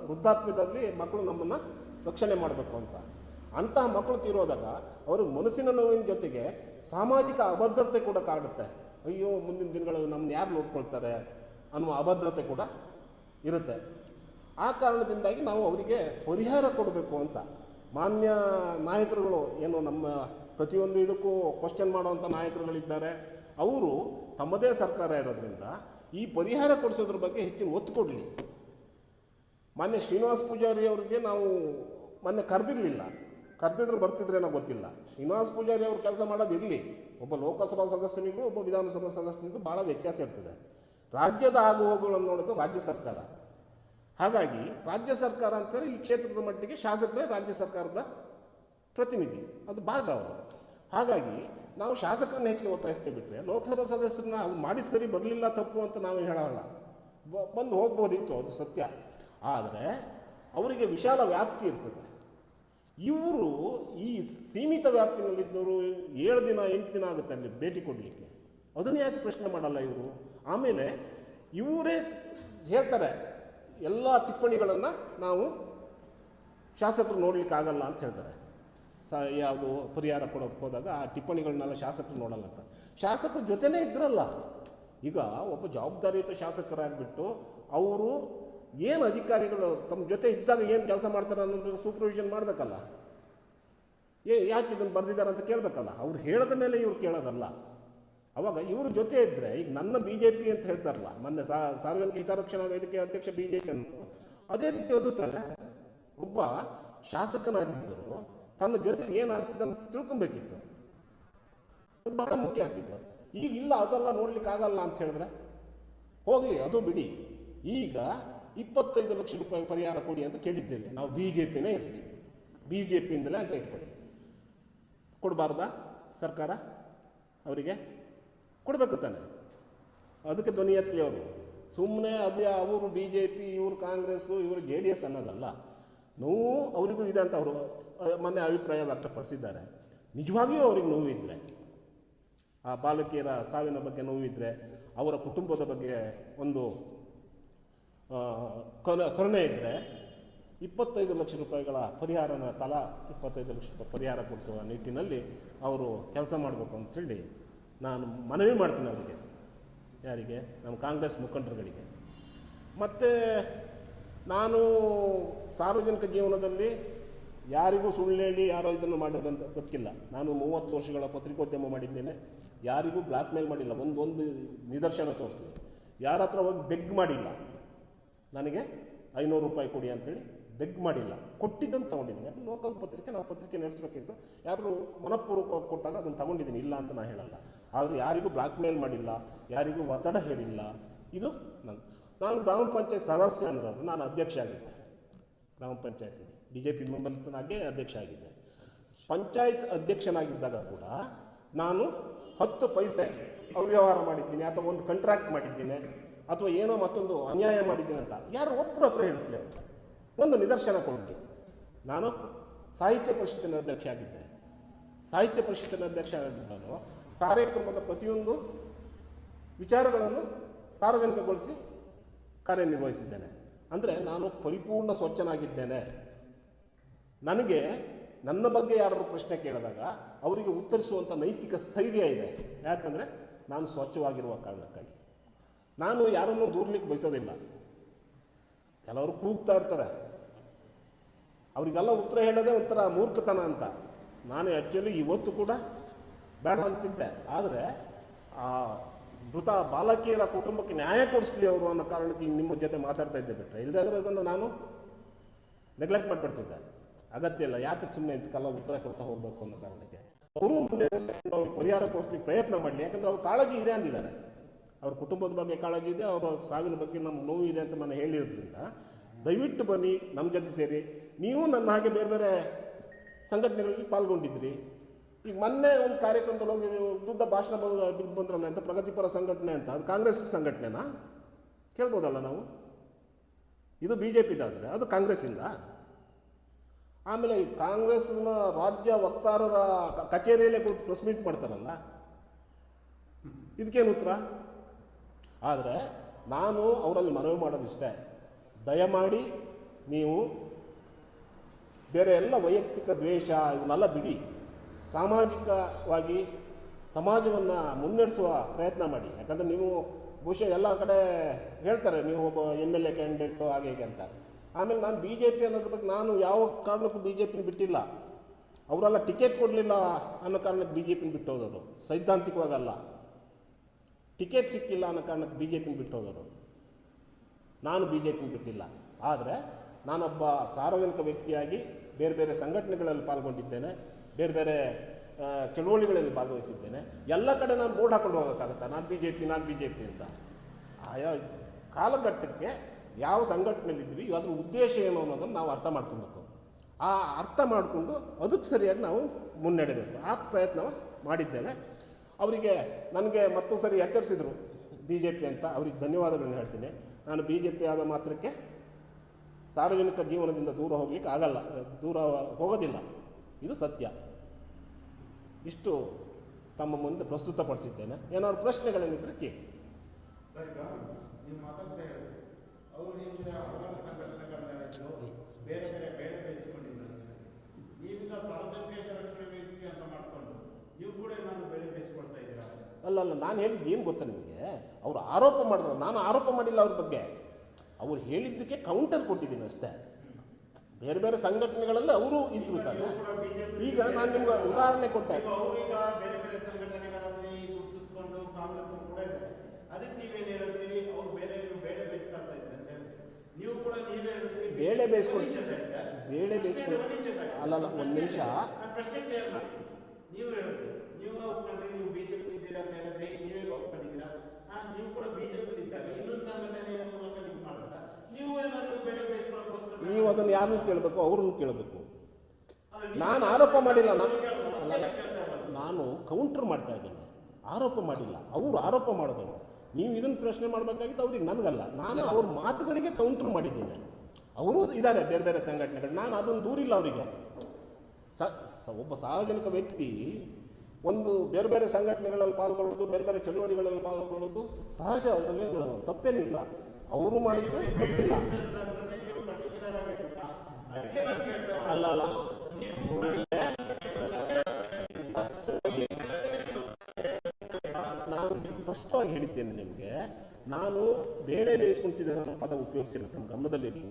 ವೃದ್ಧಾಪ್ಯದಲ್ಲಿ ಮಕ್ಕಳು ನಮ್ಮನ್ನು ರಕ್ಷಣೆ ಮಾಡಬೇಕು ಅಂತ. ಅಂತಹ ಮಕ್ಕಳು ತೀರೋದಾಗ ಅವ್ರಿಗೆ ಮನಸ್ಸಿನ ನೋವಿನ ಜೊತೆಗೆ ಸಾಮಾಜಿಕ ಅಭದ್ರತೆ ಕೂಡ ಕಾಡುತ್ತೆ. ಅಯ್ಯೋ, ಮುಂದಿನ ದಿನಗಳಲ್ಲಿ ನಮ್ಮನ್ನ ಯಾರು ನೋಡ್ಕೊಳ್ತಾರೆ ಅನ್ನುವ ಅಭದ್ರತೆ ಕೂಡ ಇರುತ್ತೆ. ಆ ಕಾರಣದಿಂದಾಗಿ ನಾವು ಅವರಿಗೆ ಪರಿಹಾರ ಕೊಡಬೇಕು ಅಂತ. ಮಾನ್ಯ ನಾಯಕರುಗಳು, ಏನು ನಮ್ಮ ಪ್ರತಿಯೊಂದು ಇದಕ್ಕೂ ಕ್ವಶನ್ ಮಾಡುವಂಥ ನಾಯಕರುಗಳಿದ್ದಾರೆ. ಅವರು ತಮ್ಮದೇ ಸರ್ಕಾರ ಇರೋದ್ರಿಂದ ಈ ಪರಿಹಾರ ಕೊಡಿಸೋದ್ರ ಬಗ್ಗೆ ಹೆಚ್ಚಿನ ಒತ್ತು ಕೊಡಲಿ. ಮಾನ್ಯ ಶ್ರೀನಿವಾಸ್ ಪೂಜಾರಿ ಅವರಿಗೆ ನಾವು ಮೊನ್ನೆ ಕರೆದಿರಲಿಲ್ಲ. ಕರೆದಿದ್ರೆ ಬರ್ತಿದ್ರೇನೋ ಗೊತ್ತಿಲ್ಲ. ಶ್ರೀನಿವಾಸ್ ಪೂಜಾರಿ ಅವರು ಕೆಲಸ ಮಾಡೋದು ಇರಲಿ. ಒಬ್ಬ ಲೋಕಸಭಾ ಸದಸ್ಯನಿಗೂ, ಒಬ್ಬ ವಿಧಾನಸಭಾ ಸದಸ್ಯನಿಗೂ ಭಾಳ ವ್ಯತ್ಯಾಸ ಇರ್ತದೆ. ರಾಜ್ಯದ ಆಗುಹೋಗುಗಳನ್ನು ನೋಡೋದು ರಾಜ್ಯ ಸರ್ಕಾರ. ಹಾಗಾಗಿ ರಾಜ್ಯ ಸರ್ಕಾರ ಅಂತಂದರೆ ಈ ಕ್ಷೇತ್ರದ ಮಟ್ಟಿಗೆ ಶಾಸಕರೇ ರಾಜ್ಯ ಸರ್ಕಾರದ ಪ್ರತಿನಿಧಿ. ಅದು ಭಾಗ ಅವರು. ಹಾಗಾಗಿ ನಾವು ಶಾಸಕರನ್ನ ಹೆಚ್ಚಿಗೆ ಒತ್ತಾಯಿಸ್ತೇವೆ ಬಿಟ್ಟರೆ ಲೋಕಸಭಾ ಸದಸ್ಯರನ್ನ ಅದು ಮಾಡಿದ ಸರಿ ಬರಲಿಲ್ಲ ತಪ್ಪು ಅಂತ ನಾವು ಹೇಳೋಲ್ಲ. ಬಂದು ಹೋಗ್ಬೋದಿತ್ತು ಅದು ಸತ್ಯ. ಆದರೆ ಅವರಿಗೆ ವಿಶಾಲ ವ್ಯಾಪ್ತಿ ಇರ್ತದೆ. ಇವರು ಈ ಸೀಮಿತ ವ್ಯಾಪ್ತಿನಲ್ಲಿದ್ದವರು ಏಳು ದಿನ, ಎಂಟು ದಿನ ಆಗುತ್ತೆ ಅಲ್ಲಿ ಭೇಟಿ ಕೊಡಲಿಕ್ಕೆ. ಅದನ್ನು ಯಾಕೆ ಪ್ರಶ್ನೆ ಮಾಡಲ್ಲ ಇವರು? ಆಮೇಲೆ ಇವರೇ ಹೇಳ್ತಾರೆ ಎಲ್ಲ ಟಿಪ್ಪಣಿಗಳನ್ನು ನಾವು ಶಾಸಕರು ನೋಡಲಿಕ್ಕೆ ಆಗಲ್ಲ ಅಂತ ಹೇಳ್ತಾರೆ. ಸ, ಯಾವುದು ಪರಿಹಾರ ಕೊಡೋದಕ್ಕೆ ಹೋದಾಗ ಆ ಟಿಪ್ಪಣಿಗಳನ್ನೆಲ್ಲ ಶಾಸಕರು ನೋಡಲ್ಲ ಅಂತ. ಶಾಸಕರ ಜೊತೆನೇ ಇದ್ರಲ್ಲ. ಈಗ ಒಬ್ಬ ಜವಾಬ್ದಾರಿಯುತ ಶಾಸಕರಾಗಿಬಿಟ್ಟು ಅವರು ಏನು ಅಧಿಕಾರಿಗಳು ತಮ್ಮ ಜೊತೆ ಇದ್ದಾಗ ಏನು ಕೆಲಸ ಮಾಡ್ತಾರೆ ಅನ್ನೋದು ಸೂಪರ್ವಿಷನ್ ಮಾಡಬೇಕಲ್ಲ. ಏ, ಯಾಕೆ ಇದನ್ನು ಬರೆದಿದ್ದಾರೆ ಅಂತ ಕೇಳಬೇಕಲ್ಲ. ಅವ್ರು ಹೇಳಿದ ಮೇಲೆ ಇವ್ರು ಕೇಳೋದಲ್ಲ. ಅವಾಗ ಇವ್ರ ಜೊತೆ ಇದ್ದರೆ ಈಗ ನನ್ನ ಬಿ ಜೆ ಪಿ ಅಂತ ಹೇಳ್ತಾರಲ್ಲ, ಮೊನ್ನೆ ಸಾರ್ವಜನಿಕ ಹಿತರಕ್ಷಣಾ ವೇದಿಕೆ ಅಧ್ಯಕ್ಷ ಬಿ ಜೆ ಪಿ ಅದೇ ರೀತಿ ಓದುತ್ತಾರೆ ಒಬ್ಬ ಶಾಸಕನಾಗಿದ್ದರು, ತನ್ನ ಜೊತೆ ಏನಾಗ್ತಿದೆ ಅಂತ ತಿಳ್ಕೊಬೇಕಿತ್ತು. ಅದು ಬಹಳ ಮುಖ್ಯ ಆಗ್ತಿತ್ತು. ಈಗ ಇಲ್ಲ, ಅದೆಲ್ಲ ನೋಡ್ಲಿಕ್ಕೆ ಆಗಲ್ಲ ಅಂತ ಹೇಳಿದ್ರೆ, ಹೋಗಲಿ, ಅದು ಬಿಡಿ. ಈಗ ಇಪ್ಪತ್ತೈದು ಲಕ್ಷ ರೂಪಾಯಿ ಪರಿಹಾರ ಕೊಡಿ ಅಂತ ಕೇಳಿದ್ದೇವೆ. ನಾವು ಬಿ ಜೆ ಪಿನೇ ಇರಲಿ ಬಿ ಜೆ ಪಿಯಿಂದಲೇ ಅಂತ ಇಟ್ಕೊಳ್ಳಿ. ಕೊಡಬಾರ್ದಾ ಸರ್ಕಾರ ಅವರಿಗೆ? ಕೊಡಬೇಕು ತಾನೆ. ಅದಕ್ಕೆ ಧ್ವನಿ ಎತ್ತಲಿ ಅವರು. ಸುಮ್ಮನೆ ಅದೇ ಅವರು ಬಿ ಜೆ ಪಿ ಇವರು ಕಾಂಗ್ರೆಸ್ಸು ಇವರು ಜೆ ಡಿ ಎಸ್ ಅನ್ನೋದಲ್ಲ. ನೋವು ಅವರಿಗೂ ಇದೆ ಅಂತ ಅವರು ಮೊನ್ನೆ ಅಭಿಪ್ರಾಯ ವ್ಯಕ್ತಪಡಿಸಿದ್ದಾರೆ. ನಿಜವಾಗಿಯೂ ಅವ್ರಿಗೆ ನೋವಿದ್ರೆ ಆ ಬಾಲಕಿಯರ ಸಾವಿನ ಬಗ್ಗೆ ನೋವಿದ್ರೆ ಅವರ ಕುಟುಂಬದ ಬಗ್ಗೆ ಒಂದು ಕರುಣೆ ಇದ್ದರೆ ಇಪ್ಪತ್ತೈದು ಲಕ್ಷ ರೂಪಾಯಿಗಳ ಪರಿಹಾರನ ತಲಾ ಇಪ್ಪತ್ತೈದು ಲಕ್ಷ ರೂಪಾಯಿ ಪರಿಹಾರ ಕೊಡಿಸುವ ನಿಟ್ಟಿನಲ್ಲಿ ಅವರು ಕೆಲಸ ಮಾಡಬೇಕು ಅಂತೇಳಿ ನಾನು ಮನವಿ ಮಾಡ್ತೀನಿ ಅವರಿಗೆ. ಯಾರಿಗೆ? ನಮ್ಮ ಕಾಂಗ್ರೆಸ್ ಮುಖಂಡರುಗಳಿಗೆ. ಮತ್ತು ನಾನು ಸಾರ್ವಜನಿಕ ಜೀವನದಲ್ಲಿ ಯಾರಿಗೂ ಸುಳ್ಳು ಹೇಳಿ ಯಾರೋ ಇದನ್ನು ಮಾಡಿದಂತ ಗೊತ್ತಿಲ್ಲ. ನಾನು ಮೂವತ್ತು ವರ್ಷಗಳ ಪತ್ರಿಕೋದ್ಯಮ ಮಾಡಿದ್ದೇನೆ. ಯಾರಿಗೂ ಬ್ಲ್ಯಾಕ್ ಮೇಲ್ ಮಾಡಿಲ್ಲ. ಒಂದು ನಿದರ್ಶನ ತೋರಿಸ್ತೀನಿ. ಯಾರ ಹತ್ರ ಹೋಗಿ ಬೆಗ್ ಮಾಡಿಲ್ಲ. ನನಗೆ ಐನೂರು ರೂಪಾಯಿ ಕೊಡಿ ಅಂತೇಳಿ ಬೆಗ್ ಮಾಡಿಲ್ಲ. ಕೊಟ್ಟಿದ್ದನ್ನು ತೊಗೊಂಡಿದ್ದೀನಿ. ಅದು ಲೋಕಲ್ ಪತ್ರಿಕೆ, ನಾವು ಪತ್ರಿಕೆ ನಡೆಸಬೇಕಿತ್ತು. ಯಾರು ಮನಪೂರ್ವಕವಾಗಿ ಕೊಟ್ಟಾಗ ಅದನ್ನು ತಗೊಂಡಿದ್ದೀನಿ. ಇಲ್ಲ ಅಂತ ನಾನು ಹೇಳಲ್ಲ. ಆದರೆ ಯಾರಿಗೂ ಬ್ಲ್ಯಾಕ್ ಮೇಲ್ ಮಾಡಿಲ್ಲ, ಯಾರಿಗೂ ಒತ್ತಡ ಹೇರಿಲ್ಲ. ಇದು ನನ್ನ ನಾನು ಗ್ರಾಮ ಪಂಚಾಯತ್ ಸದಸ್ಯ ಅಂದ್ರೆ ನಾನು ಅಧ್ಯಕ್ಷ ಆಗಿದ್ದೆ. ಗ್ರಾಮ ಪಂಚಾಯತ್ ಬಿ ಜೆ ಪಿ ಮೆಂಬರ್ನಾಗೆ ಅಧ್ಯಕ್ಷ ಆಗಿದ್ದೆ. ಪಂಚಾಯತ್ ಅಧ್ಯಕ್ಷನಾಗಿದ್ದಾಗ ಕೂಡ ನಾನು ಹತ್ತು ಪೈಸೆ ಅವ್ಯವಹಾರ ಮಾಡಿದ್ದೀನಿ ಅಥವಾ ಒಂದು ಕಾಂಟ್ರಾಕ್ಟ್ ಮಾಡಿದ್ದೀನಿ ಅಥವಾ ಏನೋ ಮತ್ತೊಂದು ಅನ್ಯಾಯ ಮಾಡಿದ್ದೀನಿ ಅಂತ ಯಾರು ಒಬ್ಬರು ಹತ್ರ ಹೇಳಿಸ್ಲಿ. ಒಂದು ನಿದರ್ಶನ ಕೊಡ್ತೀನಿ ನಾನು ಸಾಹಿತ್ಯ ಪರಿಷತ್ತಿನ ಅಧ್ಯಕ್ಷ ಆಗಿದ್ದೆ. ಸಾಹಿತ್ಯ ಪರಿಷತ್ತಿನ ಅಧ್ಯಕ್ಷ ಆಗಿದ್ದನು ಕಾರ್ಯಕ್ರಮದ ಪ್ರತಿಯೊಂದು ವಿಚಾರಗಳನ್ನು ಸಾರ್ವಜನಿಕಗೊಳಿಸಿ ಕಾರ್ಯನಿರ್ವಹಿಸಿದ್ದೇನೆ. ಅಂದರೆ ನಾನು ಪರಿಪೂರ್ಣ ಸ್ವಚ್ಛನಾಗಿದ್ದೇನೆ. ನನಗೆ ನನ್ನ ಬಗ್ಗೆ ಯಾರಾದರೂ ಪ್ರಶ್ನೆ ಕೇಳಿದಾಗ ಅವರಿಗೆ ಉತ್ತರಿಸುವಂಥ ನೈತಿಕ ಸ್ಥೈರ್ಯ ಇದೆ. ಯಾಕಂದರೆ ನಾನು ಸ್ವಚ್ಛವಾಗಿರುವ ಕಾರಣಕ್ಕಾಗಿ. ನಾನು ಯಾರನ್ನೂ ದೂರ್ಲಿಕ್ಕೆ ಬಯಸೋದಿಲ್ಲ. ಕೆಲವರು ಕೂಗ್ತಾ ಇರ್ತಾರೆ. ಅವರಿಗೆಲ್ಲ ಉತ್ತರ ಹೇಳೋದೇ ಒಂಥರ ಮೂರ್ಖತನ ಅಂತ. ನಾನು ಆ್ಯಕ್ಚುಲಿ ಇವತ್ತು ಕೂಡ ಬೇಡ ಅಂತಿದ್ದೆ ಆದರೆ ಆ ಮೃತ ಬಾಲಕಿಯರ ಕುಟುಂಬಕ್ಕೆ ನ್ಯಾಯ ಕೊಡಿಸ್ಲಿ ಅವರು ಅನ್ನೋ ಕಾರಣಕ್ಕೆ ನಿಮ್ಮ ಜೊತೆ ಮಾತಾಡ್ತಾ ಇದ್ದೆ ಬಿಟ್ಟರೆ ಇಲ್ಲದೇ ಅದನ್ನು ನಾನು ನೆಗ್ಲೆಕ್ಟ್ ಮಾಡಿಬಿಡ್ತಿದ್ದೆ. ಅಗತ್ಯ ಇಲ್ಲ. ಯಾಕೆ ಸುಮ್ಮನೆ ಇಂತಕ್ಕೆಲ್ಲ ಉತ್ತರ ಕೊಡ್ತಾ ಹೋಗಬೇಕು ಅನ್ನೋ ಕಾರಣಕ್ಕೆ. ಅವರು ಮುಂದೆ ಅವ್ರು ಪರಿಹಾರ ಕೊಡಿಸ್ಲಿಕ್ಕೆ ಪ್ರಯತ್ನ ಮಾಡಲಿ. ಯಾಕಂದ್ರೆ ಅವ್ರ ಕಾಳಜಿ ಇದೆ ಅಂದಿದ್ದಾರೆ. ಅವ್ರ ಕುಟುಂಬದ ಬಗ್ಗೆ ಕಾಳಜಿ ಇದೆ, ಅವರ ಸಾವಿನ ಬಗ್ಗೆ ನಮ್ಮ ನೋವು ಇದೆ ಅಂತ ನಾನು ಹೇಳಿರೋದ್ರಿಂದ ದಯವಿಟ್ಟು ಬನ್ನಿ, ನಮ್ಮ ಜೊತೆ ಸೇರಿ. ನೀವು ನನ್ನ ಹಾಗೆ ಬೇರೆ ಬೇರೆ ಸಂಘಟನೆಗಳಲ್ಲಿ ಪಾಲ್ಗೊಂಡಿದ್ರಿ. ಈಗ ಮೊನ್ನೆ ಒಂದು ಕಾರ್ಯಕ್ರಮದಲ್ಲಿ ಹೋಗಿ ನೀವು ದುಡ್ಡ ಭಾಷಣ ಬಂದು ಬಿದ್ದು ಬಂದ್ರಲ್ಲ ಅಂತ ಪ್ರಗತಿಪರ ಸಂಘಟನೆ ಅಂತ? ಅದು ಕಾಂಗ್ರೆಸ್ ಸಂಘಟನೆನಾ? ಕೇಳ್ಬೋದಲ್ಲ ನಾವು? ಇದು ಬಿ ಜೆ ಪಿದಾದರೆ ಅದು ಕಾಂಗ್ರೆಸ್ಸಿಂದ? ಆಮೇಲೆ ಈ ಕಾಂಗ್ರೆಸ್ನ ರಾಜ್ಯ ವಕ್ತಾರರ ಕಚೇರಿಯಲ್ಲೇ ಕುಳಿತು ಪ್ರೆಸ್ ಮೀಟ್ ಮಾಡ್ತಾರಲ್ಲ? ಇದಕ್ಕೇನು ಉತ್ತರ? ಆದರೆ ನಾನು ಅವರಲ್ಲಿ ಮನವಿ ಮಾಡೋದಿಷ್ಟೇ. ದಯಮಾಡಿ ನೀವು ಬೇರೆ ಎಲ್ಲ ವೈಯಕ್ತಿಕ ದ್ವೇಷ, ಇವನ್ನೆಲ್ಲ ಬಿಡಿ. ಸಾಮಾಜಿಕವಾಗಿ ಸಮಾಜವನ್ನು ಮುನ್ನಡೆಸುವ ಪ್ರಯತ್ನ ಮಾಡಿ. ಯಾಕಂದರೆ ನೀವು ಬಹುಶಃ ಎಲ್ಲ ಕಡೆ ಹೇಳ್ತಾರೆ, ನೀವು ಒಬ್ಬ ಎಂ ಎಲ್ ಎ ಕ್ಯಾಂಡಿಡೇಟು ಹಾಗೆ ಹೀಗೆ ಅಂತ. ಆಮೇಲೆ ನಾನು ಬಿ ಜೆ ಪಿ ಅನ್ನೋದ್ರ ಬಗ್ಗೆ ನಾನು ಯಾವ ಕಾರಣಕ್ಕೂ ಬಿ ಜೆ ಪಿನ ಬಿಟ್ಟಿಲ್ಲ. ಅವರೆಲ್ಲ ಟಿಕೆಟ್ ಕೊಡಲಿಲ್ಲ ಅನ್ನೋ ಕಾರಣಕ್ಕೆ ಬಿ ಜೆ ಪಿನ ಬಿಟ್ಟು ಸೈದ್ಧಾಂತಿಕವಾಗಲ್ಲ ಟಿಕೆಟ್ ಸಿಕ್ಕಿಲ್ಲ ಅನ್ನೋ ಕಾರಣಕ್ಕೆ ಬಿ ಜೆ ಪಿನ ಬಿಟ್ಟು ನಾನು ಬಿ ಜೆ ಪಿನ ಬಿಟ್ಟಿಲ್ಲ. ಆದರೆ ನಾನೊಬ್ಬ ಸಾರ್ವಜನಿಕ ವ್ಯಕ್ತಿಯಾಗಿ ಬೇರೆ ಬೇರೆ ಸಂಘಟನೆಗಳಲ್ಲಿ ಪಾಲ್ಗೊಂಡಿದ್ದೇನೆ. ಬೇರೆ ಬೇರೆ ಚಳುವಳಿಗಳಲ್ಲಿ ಭಾಗವಹಿಸಿದ್ದೇನೆ. ಎಲ್ಲ ಕಡೆ ನಾನು ಬೋರ್ಡ್ ಹಾಕೊಂಡು ಹೋಗೋಕ್ಕಾಗತ್ತಾ? ನಾನು ಬಿ ಜೆ ಪಿ ನಾನು ಬಿ ಜೆ ಪಿ ಅಂತ. ಆಯಾ, ಕಾಲಘಟ್ಟಕ್ಕೆ ಯಾವ ಸಂಘಟನೆಯಲ್ಲಿದ್ದೀವಿ ಅದ್ರ ಉದ್ದೇಶ ಏನು ಅನ್ನೋದನ್ನು ನಾವು ಅರ್ಥ ಮಾಡ್ಕೊಬೇಕು. ಆ ಅರ್ಥ ಮಾಡಿಕೊಂಡು ಅದಕ್ಕೆ ಸರಿಯಾಗಿ ನಾವು ಮುನ್ನಡೆಯಬೇಕು ಆ ಪ್ರಯತ್ನ ಮಾಡಿದ್ದೇನೆ. ಅವರಿಗೆ ನನಗೆ ಮತ್ತೊಂದು ಸರಿ ಎಚ್ಚರಿಸಿದರು ಬಿ ಜೆ ಪಿ ಅಂತ. ಅವ್ರಿಗೆ ಧನ್ಯವಾದಗಳನ್ನು ಹೇಳ್ತೀನಿ. ನಾನು ಬಿ ಜೆ ಪಿ ಆದ ಮಾತ್ರಕ್ಕೆ ಸಾರ್ವಜನಿಕ ಜೀವನದಿಂದ ದೂರ ಹೋಗ್ಲಿಕ್ಕೆ ಆಗಲ್ಲ. ದೂರ ಹೋಗೋದಿಲ್ಲ. ಇದು ಸತ್ಯ. ಇಷ್ಟು ತಮ್ಮ ಮುಂದೆ ಪ್ರಸ್ತುತಪಡಿಸಿದ್ದೇನೆ. ಏನಾದ್ರು ಪ್ರಶ್ನೆಗಳೇನಿದ್ರೆ ಕೇಳಿ. ಅಲ್ಲ ಅಲ್ಲ ನಾನು ಹೇಳಿದ್ದು ಏನು ಗೊತ್ತಾ ನಿಮಗೆ? ಅವರು ಆರೋಪ ಮಾಡಿದ್ರು. ನಾನು ಆರೋಪ ಮಾಡಿಲ್ಲ ಅವ್ರ ಬಗ್ಗೆ. ಅವ್ರು ಹೇಳಿದ್ದಕ್ಕೆ ಕೌಂಟರ್ ಕೊಟ್ಟಿದ್ದೀನಿ ಅಷ್ಟೇ. ಬೇರೆ ಬೇರೆ ಸಂಘಟನೆಗಳಲ್ಲಿ ಅವರು ಇದ್ರು ತಾನೆ ಈಗ ನಾನು ನಿಮ್ಗೆ ಉದಾಹರಣೆ ಕೊಟ್ಟೆ. ಈಗ ಬೇರೆ ಬೇರೆ ಸಂಘಟನೆಗಳಲ್ಲಿ ಗುರುತಿಸ್ಕೊಂಡು ಕಾಂಗ್ರೆಸ್ ಕೂಡ ಇದ್ದಾರೆ. ಅದಕ್ಕೆ ನೀವೇನು ಹೇಳಿದ್ರಿ? ಅವ್ರು ಬೇರೆ ಬೇಳೆ ಬೇಯಿಸ್ಕೊಳ್ತಾ ಇದ್ದಾರೆ ಅಂತ ನೀವು ಕೂಡ ನೀವೇ ಹೇಳಿದ್ರಿ. ಬೇಳೆ ಬೇಯಿಸ್ಕೊಂಡು ಬೇಳೆ ಬೇಯಿಸ್ಕೊಂಡು ಅಲ್ಲಲ್ಲ ಒಂದು ನಿಮಿಷ ನೀವು ಹೇಳಿದ್ರಿ. ನೀವು ನೀವು ಬಿಜೆಪಿ ಇದ್ದೀರಾ ಅಂತ ಹೇಳಿದ್ರಿ. ನೀವೇ ಒಪ್ಕೊಂಡಿದ್ದೀರಾ ನೀವು ಕೂಡ ಬಿಜೆಪಿ ಇದ್ದಾಗ ಇನ್ನೊಂದು ಸಂಘಟನೆ ಮೂಲಕ ನೀವು ಮಾಡಿದ್ರ ನೀವು ಏನಾದ್ರು ಬೇಳೆ ಬೇಯಿಸ್ಕೊಳ್ಳೋಕ್ಕೋಸ್ಕರ ನೀವು ಅದನ್ನು ಯಾರನ್ನು ಕೇಳಬೇಕು, ಅವ್ರನ್ನು ಕೇಳಬೇಕು. ನಾನು ಆರೋಪ ಮಾಡಿಲ್ಲ ನಾನು. ನಾನು ಕೌಂಟರ್ ಮಾಡ್ತಾ ಇದ್ದೀನಿ. ಆರೋಪ ಮಾಡಿಲ್ಲ, ಅವರು ಆರೋಪ ಮಾಡಿದವರು. ನೀವು ಇದನ್ನು ಪ್ರಶ್ನೆ ಮಾಡಬೇಕಾಗಿತ್ತು, ಅವ್ರಿಗೆ ನನಗಲ್ಲ. ನಾನು ಅವ್ರ ಮಾತುಗಳಿಗೆ ಕೌಂಟರ್ ಮಾಡಿದ್ದೀನಿ. ಅವರು ಇದ್ದಾರೆ, ಬೇರೆ ಬೇರೆ ಸಂಘಟನೆಗಳು. ನಾನು ಅದನ್ನು ದೂರಿಲ್ಲ ಅವರಿಗೆ. ಒಬ್ಬ ಸಾರ್ವಜನಿಕ ವ್ಯಕ್ತಿ ಒಂದು ಬೇರೆ ಬೇರೆ ಸಂಘಟನೆಗಳಲ್ಲಿ ಪಾಲ್ಗೊಳ್ಳೋದು, ಬೇರೆ ಬೇರೆ ಚಳುವಳಿಗಳಲ್ಲಿ ಪಾಲ್ಗೊಳ್ಳೋದು, ಸಹಜ ಅದರಲ್ಲಿ ತಪ್ಪೇನಿಲ್ಲ. ಅವರು ಮಾಡಿದ್ದು ತಪ್ಪಿಲ್ಲ. ಅಲ್ಲ ಅಲ್ಲ ನಾನು ಸ್ಪಷ್ಟವಾಗಿ ಹೇಳಿದ್ದೇನೆ ನಿಮಗೆ, ನಾನು ಬೇಳೆ ಬೇಯಿಸ್ಕೊಂತಿದ್ದೆ ಅನ್ನೋ ಪದ ಉಪಯೋಗಿಸಿಲ್ಲ. ನಮ್ಮ ಗಮನದಲ್ಲಿ ಇರಲಿ.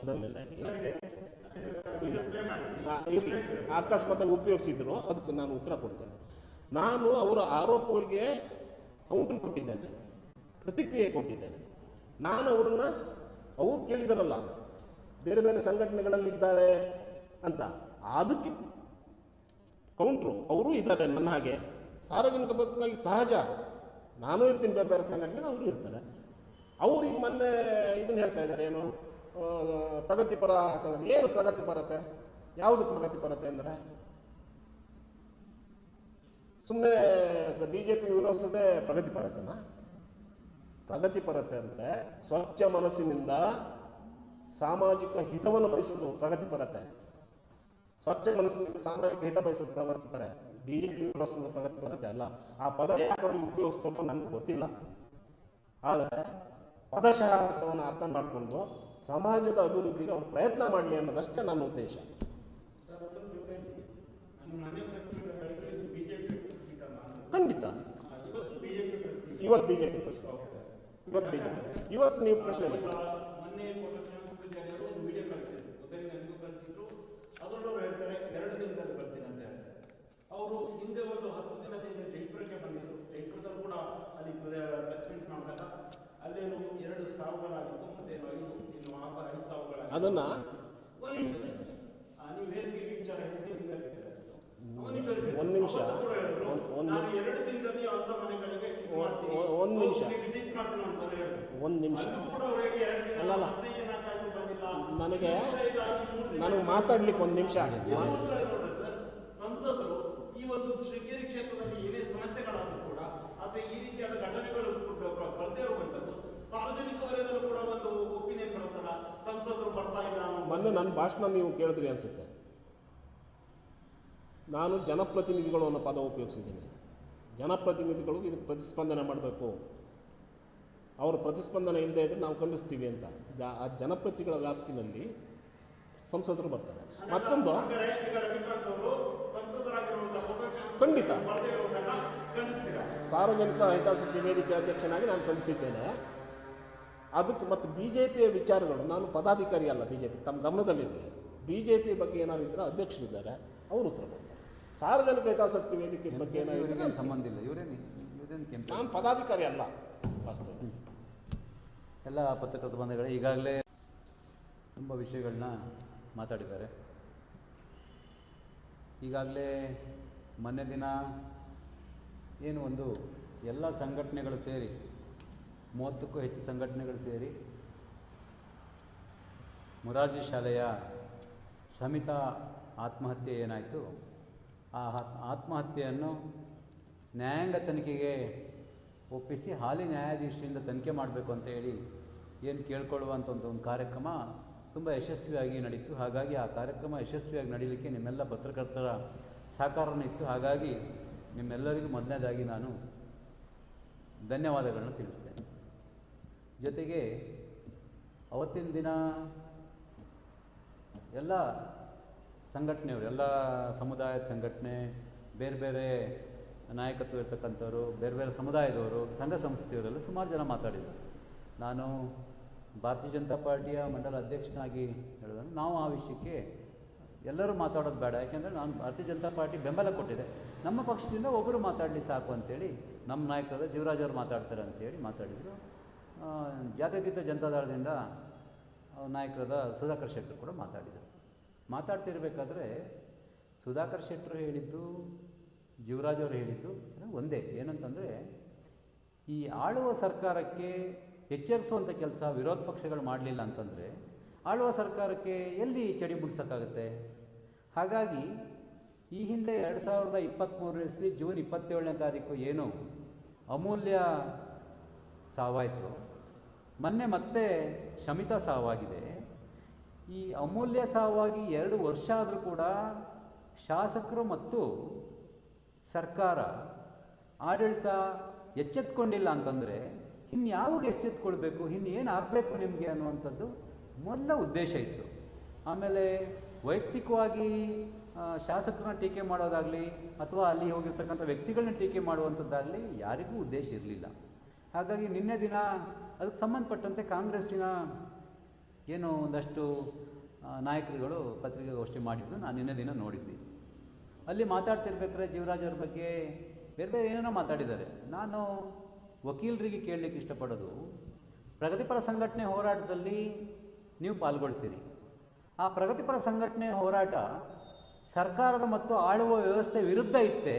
ಉಪಯೋಗಿಸಿದ್ರು. ಅದಕ್ಕೆ ನಾನು ಉತ್ತರ ಕೊಡ್ತೇನೆ. ನಾನು ಅವರ ಆರೋಪಗಳಿಗೆ ಕೌಂಟರ್ ಕೊಟ್ಟಿದ್ದೇನೆ. ಪ್ರತಿಕ್ರಿಯೆ ಕೊಟ್ಟಿದ್ದೇನೆ. ನಾನು ಅವ್ರನ್ನ, ಅವ್ರು ಕೇಳಿದಾರಲ್ಲ. ಬೇರೆ ಬೇರೆ ಸಂಘಟನೆಗಳಲ್ಲಿದ್ದಾರೆ ಅಂತ. ಅದಕ್ಕೆ ಕೌಂಟ್ರು ಅವರು ಇದ್ದಾರೆ ನನ್ನ ಹಾಗೆ. ಸಾರ್ವಜನಿಕ ಬದುಕಿನಲ್ಲಿ ಸಹಜ. ನಾನು ಇರ್ತೀನಿ ಬೇರೆ ಬೇರೆ ಸಂಘಟನೆ ಅವರು ಇರ್ತಾರೆ. ಅವ್ರು ಈಗ ಮೊನ್ನೆ ಇದನ್ನ ಹೇಳ್ತಾ ಇದ್ದಾರೆ, ಏನು ಪ್ರಗತಿಪರ ಸಂಘಟನೆ. ಏನು ಪ್ರಗತಿಪರತೆ ಯಾವುದು ಪ್ರಗತಿಪರತೆ ಅಂದರೆ? ಸುಮ್ಮನೆ ಬಿ ಜೆ ಪಿ ವಿರೋಧಿಸದೆ ಪ್ರಗತಿಪರತೆನಾ ಪ್ರಗತಿಪರತೆ ಅಂದರೆ ಸ್ವಚ್ಛ ಮನಸ್ಸಿನಿಂದ ಸಾಮಾಜಿಕ ಹಿತವನ್ನು ಬಯಸುವುದು ಪ್ರಗತಿಪರತೆ ಸ್ವಚ್ಛ ಮನಸ್ಸಿನಿಂದ ಸಾಮಾಜಿಕ ಹಿತ ಬಯಸೋದು ಪ್ರಗತಿಪರ. ಬಿಜೆಪಿ ಪ್ರಗತಿ ಪ್ರಗತಿಪರತೆ ಅಲ್ಲ. ಆ ಪದ ಯಾಕೆ ಅವ್ರಿಗೆ ನನಗೆ ಗೊತ್ತಿಲ್ಲ. ಆದರೆ ಪದಶಃ ಅರ್ಥ ಮಾಡಿಕೊಂಡು ಸಮಾಜದ ಅಭಿವೃದ್ಧಿಗೆ ಅವರು ಪ್ರಯತ್ನ ಮಾಡಲಿ ಅನ್ನೋದಷ್ಟೇ ನನ್ನ ಉದ್ದೇಶ. ಖಂಡಿತ. ಇವತ್ತು ಬಿಜೆಪಿ ಇವತ್ತು ಬಿಜೆಪಿ ಇವತ್ತು ನೀವು ಪ್ರಶ್ನೆ ಮಾಡಿ ಮೊನ್ನೆ ಕೊಟ್ಟರು ಒಂದು ವಿಡಿಯೋ ಕಳಿಸಿದ್ರು ಉದಯ ನನಗೂ ಕಳಿಸಿದ್ರು ಅದರಲ್ಲೂ ಅವ್ರು ಹೇಳ್ತಾರೆ ಎರಡು ದಿನದಲ್ಲಿ ಬರ್ತೀನಿ ಅಂತ ಹೇಳ್ತಾರೆ ಅವರು ಹಿಂದೆ ಒಂದು ಹತ್ತು ದಿನದಿಂದ ಜೈಪುರಕ್ಕೆ ಬಂದಿದ್ರು ಜೈಪುರದಲ್ಲಿ ಕೂಡ ಅಲ್ಲಿ ಪ್ರೆಸ್ ಮೀಟ್ ಮಾಡಿದಾಗ ಅಲ್ಲೇನು ಎರಡು ಸಾವುಗಳಾಗಿತ್ತು ಏನು ಐದು ಇನ್ನು ಥರ ಐದು ಸಾವುಗಳಾಗಿತ್ತು ಅದನ್ನ ಒಂದು ನೀವು ಹೇಳಿಕೆ ವಿಚಾರ ಒಂದು ನಿಮಿಷ ಎರಡು ದಿನದಲ್ಲಿ ಅಂತ ಮನೆಗಳಿಗೆ ಒಂದ್- ನಿಮಿಷ. ವಿಸಿಟ್ ಮಾಡ್ತೀನಿ ಅಂತ ಹೇಳಿದ್ರು. ಒಂದು ನಿಮಿಷ. ಅಲ್ಲೂ ಕೂಡ ಎರಡು ದಿನ ಬಂದಿಲ್ಲ. ನನಗೆ ನನಗೆ ಮಾತಾಡ್ಲಿಕ್ಕೆ ಒಂದು ನಿಮಿಷ ಸರ್, ಸಂಸದರು ಈ ಒಂದು ಶೃಂಗೇರಿ ಕ್ಷೇತ್ರದಲ್ಲಿ ಏನೇ ಸಮಸ್ಯೆಗಳಾದರೂ ಕೂಡ ಅಥವಾ ಈ ರೀತಿಯಾದ ಘಟನೆಗಳು ಬರದೇ ಇರುವಂತದ್ದು ಸಾರ್ವಜನಿಕ ವಲಯದಲ್ಲೂ ಕೂಡ ಒಂದು ಒಪಿನಿಯನ್ ಬರುತ್ತಲ್ಲ ಸಂಸದರು ಬರ್ತಾ ಇಲ್ಲ ಮೊನ್ನೆ ನನ್ನ ಭಾಷಣ ನೀವು ಕೇಳಿದ್ರಿ ಅನಿಸುತ್ತೆ. ನಾನು ಜನಪ್ರತಿನಿಧಿಗಳು ಅನ್ನೋ ಪದ ಉಪಯೋಗಿಸಿದ್ದೀನಿ. ಜನಪ್ರತಿನಿಧಿಗಳು ಇದಕ್ಕೆ ಪ್ರತಿಸ್ಪಂದನೆ ಮಾಡಬೇಕು. ಅವರು ಪ್ರತಿಸ್ಪಂದನೆ ಇಲ್ಲದೆ ಇದ್ದರೆ ನಾವು ಖಂಡಿಸ್ತೀವಿ ಅಂತ. ಆ ಜನಪ್ರತಿಗಳ ವ್ಯಾಪ್ತಿನಲ್ಲಿ ಸಂಸದರು ಬರ್ತಾರೆ. ಮತ್ತೊಂದು ಖಂಡಿತ. ಸಾರ್ವಜನಿಕ ಹಿತಾಸಕ್ತಿ ವೇದಿಕೆ ಅಧ್ಯಕ್ಷನಾಗಿ ನಾನು ಖಂಡಿಸಿದ್ದೇನೆ. ಅದಕ್ಕೆ ಮತ್ತು ಬಿ ಜೆ ಪಿಯ ವಿಚಾರಗಳು ನಾನು ಪದಾಧಿಕಾರಿ ಅಲ್ಲ ಬಿ ಜೆ ಪಿ ತಮ್ಮ ಗಮನದಲ್ಲಿದೆ ಬಿ ಜೆ ಪಿ ಬಗ್ಗೆ ಏನಾದ್ರು ಇದ್ದರೆ ಅಧ್ಯಕ್ಷರಿದ್ದಾರೆ ಅವರು ಉತ್ತರ ಕೊಡ್ತಾರೆ. ಸಾರ್ವಜನಿಕ ಹಿತಾಸಕ್ತಿ ವೇದಿಕೆ ಬಗ್ಗೆ ಏನಾದ್ರು ಸಂಬಂಧ ಇಲ್ಲ ಇವರೇನು ನಾನು ಪದಾಧಿಕಾರಿ ಅಲ್ಲ ವಾಸ್ತವ. ಎಲ್ಲ ಪತ್ರಕರ್ತ ಬಂಧುಗಳೇ ಈಗಾಗಲೇ ತುಂಬ ವಿಷಯಗಳನ್ನ ಮಾತಾಡಿದ್ದಾರೆ. ಈಗಾಗಲೇ ಮೊನ್ನೆ ದಿನ ಏನು ಒಂದು ಎಲ್ಲ ಸಂಘಟನೆಗಳು ಸೇರಿ ಮೂವತ್ತಕ್ಕೂ ಹೆಚ್ಚು ಸಂಘಟನೆಗಳು ಸೇರಿ ಮೊರಾರ್ಜಿ ಶಾಲೆಯ ಶಮಿತಾ ಆತ್ಮಹತ್ಯೆ ಏನಾಯಿತು? ಆ ಆತ್- ಆತ್ಮಹತ್ಯೆಯನ್ನು ನ್ಯಾಯಾಂಗ ತನಿಖೆಗೆ ಒಪ್ಪಿಸಿ ಹಾಲಿ ನ್ಯಾಯಾಧೀಶರಿಂದ ತನಿಖೆ ಮಾಡಬೇಕು ಅಂತ ಹೇಳಿ ಏನು ಕೇಳ್ಕೊಳ್ಳುವಂಥ ಒಂದು ಒಂದು ಕಾರ್ಯಕ್ರಮ ತುಂಬ ಯಶಸ್ವಿಯಾಗಿ ನಡೀತು. ಹಾಗಾಗಿ ಆ ಕಾರ್ಯಕ್ರಮ ಯಶಸ್ವಿಯಾಗಿ ನಡೀಲಿಕ್ಕೆ ನಿಮ್ಮೆಲ್ಲ ಪತ್ರಕರ್ತರ ಸಹಕಾರನೂ ಇತ್ತು. ಹಾಗಾಗಿ ನಿಮ್ಮೆಲ್ಲರಿಗೂ ಮೊದಲನೇದಾಗಿ ನಾನು ಧನ್ಯವಾದಗಳನ್ನು ತಿಳಿಸ್ತೇನೆ. ಜೊತೆಗೆ ಅವತ್ತಿನ ದಿನ ಎಲ್ಲ ಸಂಘಟನೆಯವರು, ಎಲ್ಲ ಸಮುದಾಯದ ಸಂಘಟನೆ, ಬೇರೆ ಬೇರೆ ನಾಯಕತ್ವ ಇರ್ತಕ್ಕಂಥವ್ರು ಬೇರೆ ಬೇರೆ ಸಮುದಾಯದವರು, ಸಂಘ ಸಂಸ್ಥೆಯವರೆಲ್ಲ ಸುಮಾರು ಜನ ಮಾತಾಡಿದರು. ನಾನು ಭಾರತೀಯ ಜನತಾ ಪಾರ್ಟಿಯ ಮಂಡಲ ಅಧ್ಯಕ್ಷನಾಗಿ ಹೇಳಿದಾಗ ನಾವು ಆ ವಿಷಯಕ್ಕೆ ಎಲ್ಲರೂ ಮಾತಾಡೋದು ಬೇಡ. ಯಾಕೆಂದರೆ ನಾನು ಭಾರತೀಯ ಜನತಾ ಪಾರ್ಟಿ ಬೆಂಬಲ ಕೊಟ್ಟಿದೆ. ನಮ್ಮ ಪಕ್ಷದಿಂದ ಒಬ್ಬರು ಮಾತಾಡಲಿ ಸಾಕು ಅಂತೇಳಿ ನಮ್ಮ ನಾಯಕರಾದ ಜೀವರಾಜ್ ಅವರು ಮಾತಾಡ್ತಾರೆ ಅಂತೇಳಿ ಮಾತಾಡಿದರು. ಜಾತ್ಯತೀತ ಜನತಾದಳದಿಂದ ನಾಯಕರಾದ ಸುಧಾಕರ್ ಶೆಟ್ಟರು ಕೂಡ ಮಾತಾಡಿದರು. ಮಾತಾಡ್ತಿರ್ಬೇಕಾದ್ರೆ ಸುಧಾಕರ್ ಶೆಟ್ಟರು ಹೇಳಿದ್ದು, ಜೀವರಾಜ್ ಅವರು ಹೇಳಿದ್ದು ಒಂದೇ. ಏನಂತಂದರೆ, ಈ ಆಳುವ ಸರ್ಕಾರಕ್ಕೆ ಎಚ್ಚರಿಸುವಂಥ ಕೆಲಸ ವಿರೋಧ ಪಕ್ಷಗಳು ಮಾಡಲಿಲ್ಲ ಅಂತಂದರೆ, ಆಳುವ ಸರ್ಕಾರಕ್ಕೆ ಎಲ್ಲಿ ಚಡಿ ಮುಡ್ಸೋಕ್ಕಾಗುತ್ತೆ ಹಾಗಾಗಿ, ಈ ಹಿಂದೆ ಎರಡು ಸಾವಿರದ ಇಪ್ಪತ್ತ್ಮೂರನೇ ಇಸ್ವಿ ಜೂನ್ ಇಪ್ಪತ್ತೇಳನೇ ತಾರೀಕು ಏನು ಅಮೂಲ್ಯ ಸಾವಾಯಿತು. ಮೊನ್ನೆ ಮತ್ತೆ ಶಮಿತಾ ಸಾವಾಗಿದೆ. ಈ ಅಮೂಲ್ಯ ಸಾವಾಗಿ ಎರಡು ವರ್ಷ ಆದರೂ ಕೂಡ ಶಾಸಕರು ಮತ್ತು ಸರ್ಕಾರ ಆಡಳಿತ ಎಚ್ಚೆತ್ಕೊಂಡಿಲ್ಲ ಅಂತಂದರೆ ಇನ್ಯಾವಾಗ ಎಚ್ಚೆತ್ಕೊಳ್ಬೇಕು ಇನ್ನೇನು ಆಗಬೇಕು ನಿಮಗೆ ಅನ್ನುವಂಥದ್ದು ಮೊದಲ ಉದ್ದೇಶ ಇತ್ತು. ಆಮೇಲೆ ವೈಯಕ್ತಿಕವಾಗಿ ಶಾಸಕರನ್ನ ಟೀಕೆ ಮಾಡೋದಾಗಲಿ ಅಥವಾ ಅಲ್ಲಿ ಹೋಗಿರ್ತಕ್ಕಂಥ ವ್ಯಕ್ತಿಗಳನ್ನ ಟೀಕೆ ಮಾಡುವಂಥದ್ದಾಗಲಿ ಯಾರಿಗೂ ಉದ್ದೇಶ ಇರಲಿಲ್ಲ. ಹಾಗಾಗಿ ನಿನ್ನೆ ದಿನ ಅದಕ್ಕೆ ಸಂಬಂಧಪಟ್ಟಂತೆ ಕಾಂಗ್ರೆಸ್ಸಿನ ಏನು ಒಂದಷ್ಟು ನಾಯಕರುಗಳು ಪತ್ರಿಕಾಗೋಷ್ಠಿ ಮಾಡಿದ್ದು ನಾನು ನಿನ್ನೆ ದಿನ ನೋಡಿದ್ದೆ. ಅಲ್ಲಿ ಮಾತಾಡ್ತಿರ್ಬೇಕಾದ್ರೆ ಜೀವರಾಜ್ ಅವ್ರ ಬಗ್ಗೆ ಬೇರೆ ಬೇರೆ ಏನೇನೋ ಮಾತಾಡಿದ್ದಾರೆ. ನಾನು ವಕೀಲರಿಗೆ ಕೇಳಲಿಕ್ಕೆ ಇಷ್ಟಪಡೋದು, ಪ್ರಗತಿಪರ ಸಂಘಟನೆ ಹೋರಾಟದಲ್ಲಿ ನೀವು ಪಾಲ್ಗೊಳ್ತೀರಿ. ಆ ಪ್ರಗತಿಪರ ಸಂಘಟನೆ ಹೋರಾಟ ಸರ್ಕಾರದ ಮತ್ತು ಆಳುವ ವ್ಯವಸ್ಥೆ ವಿರುದ್ಧ ಇತ್ತೆ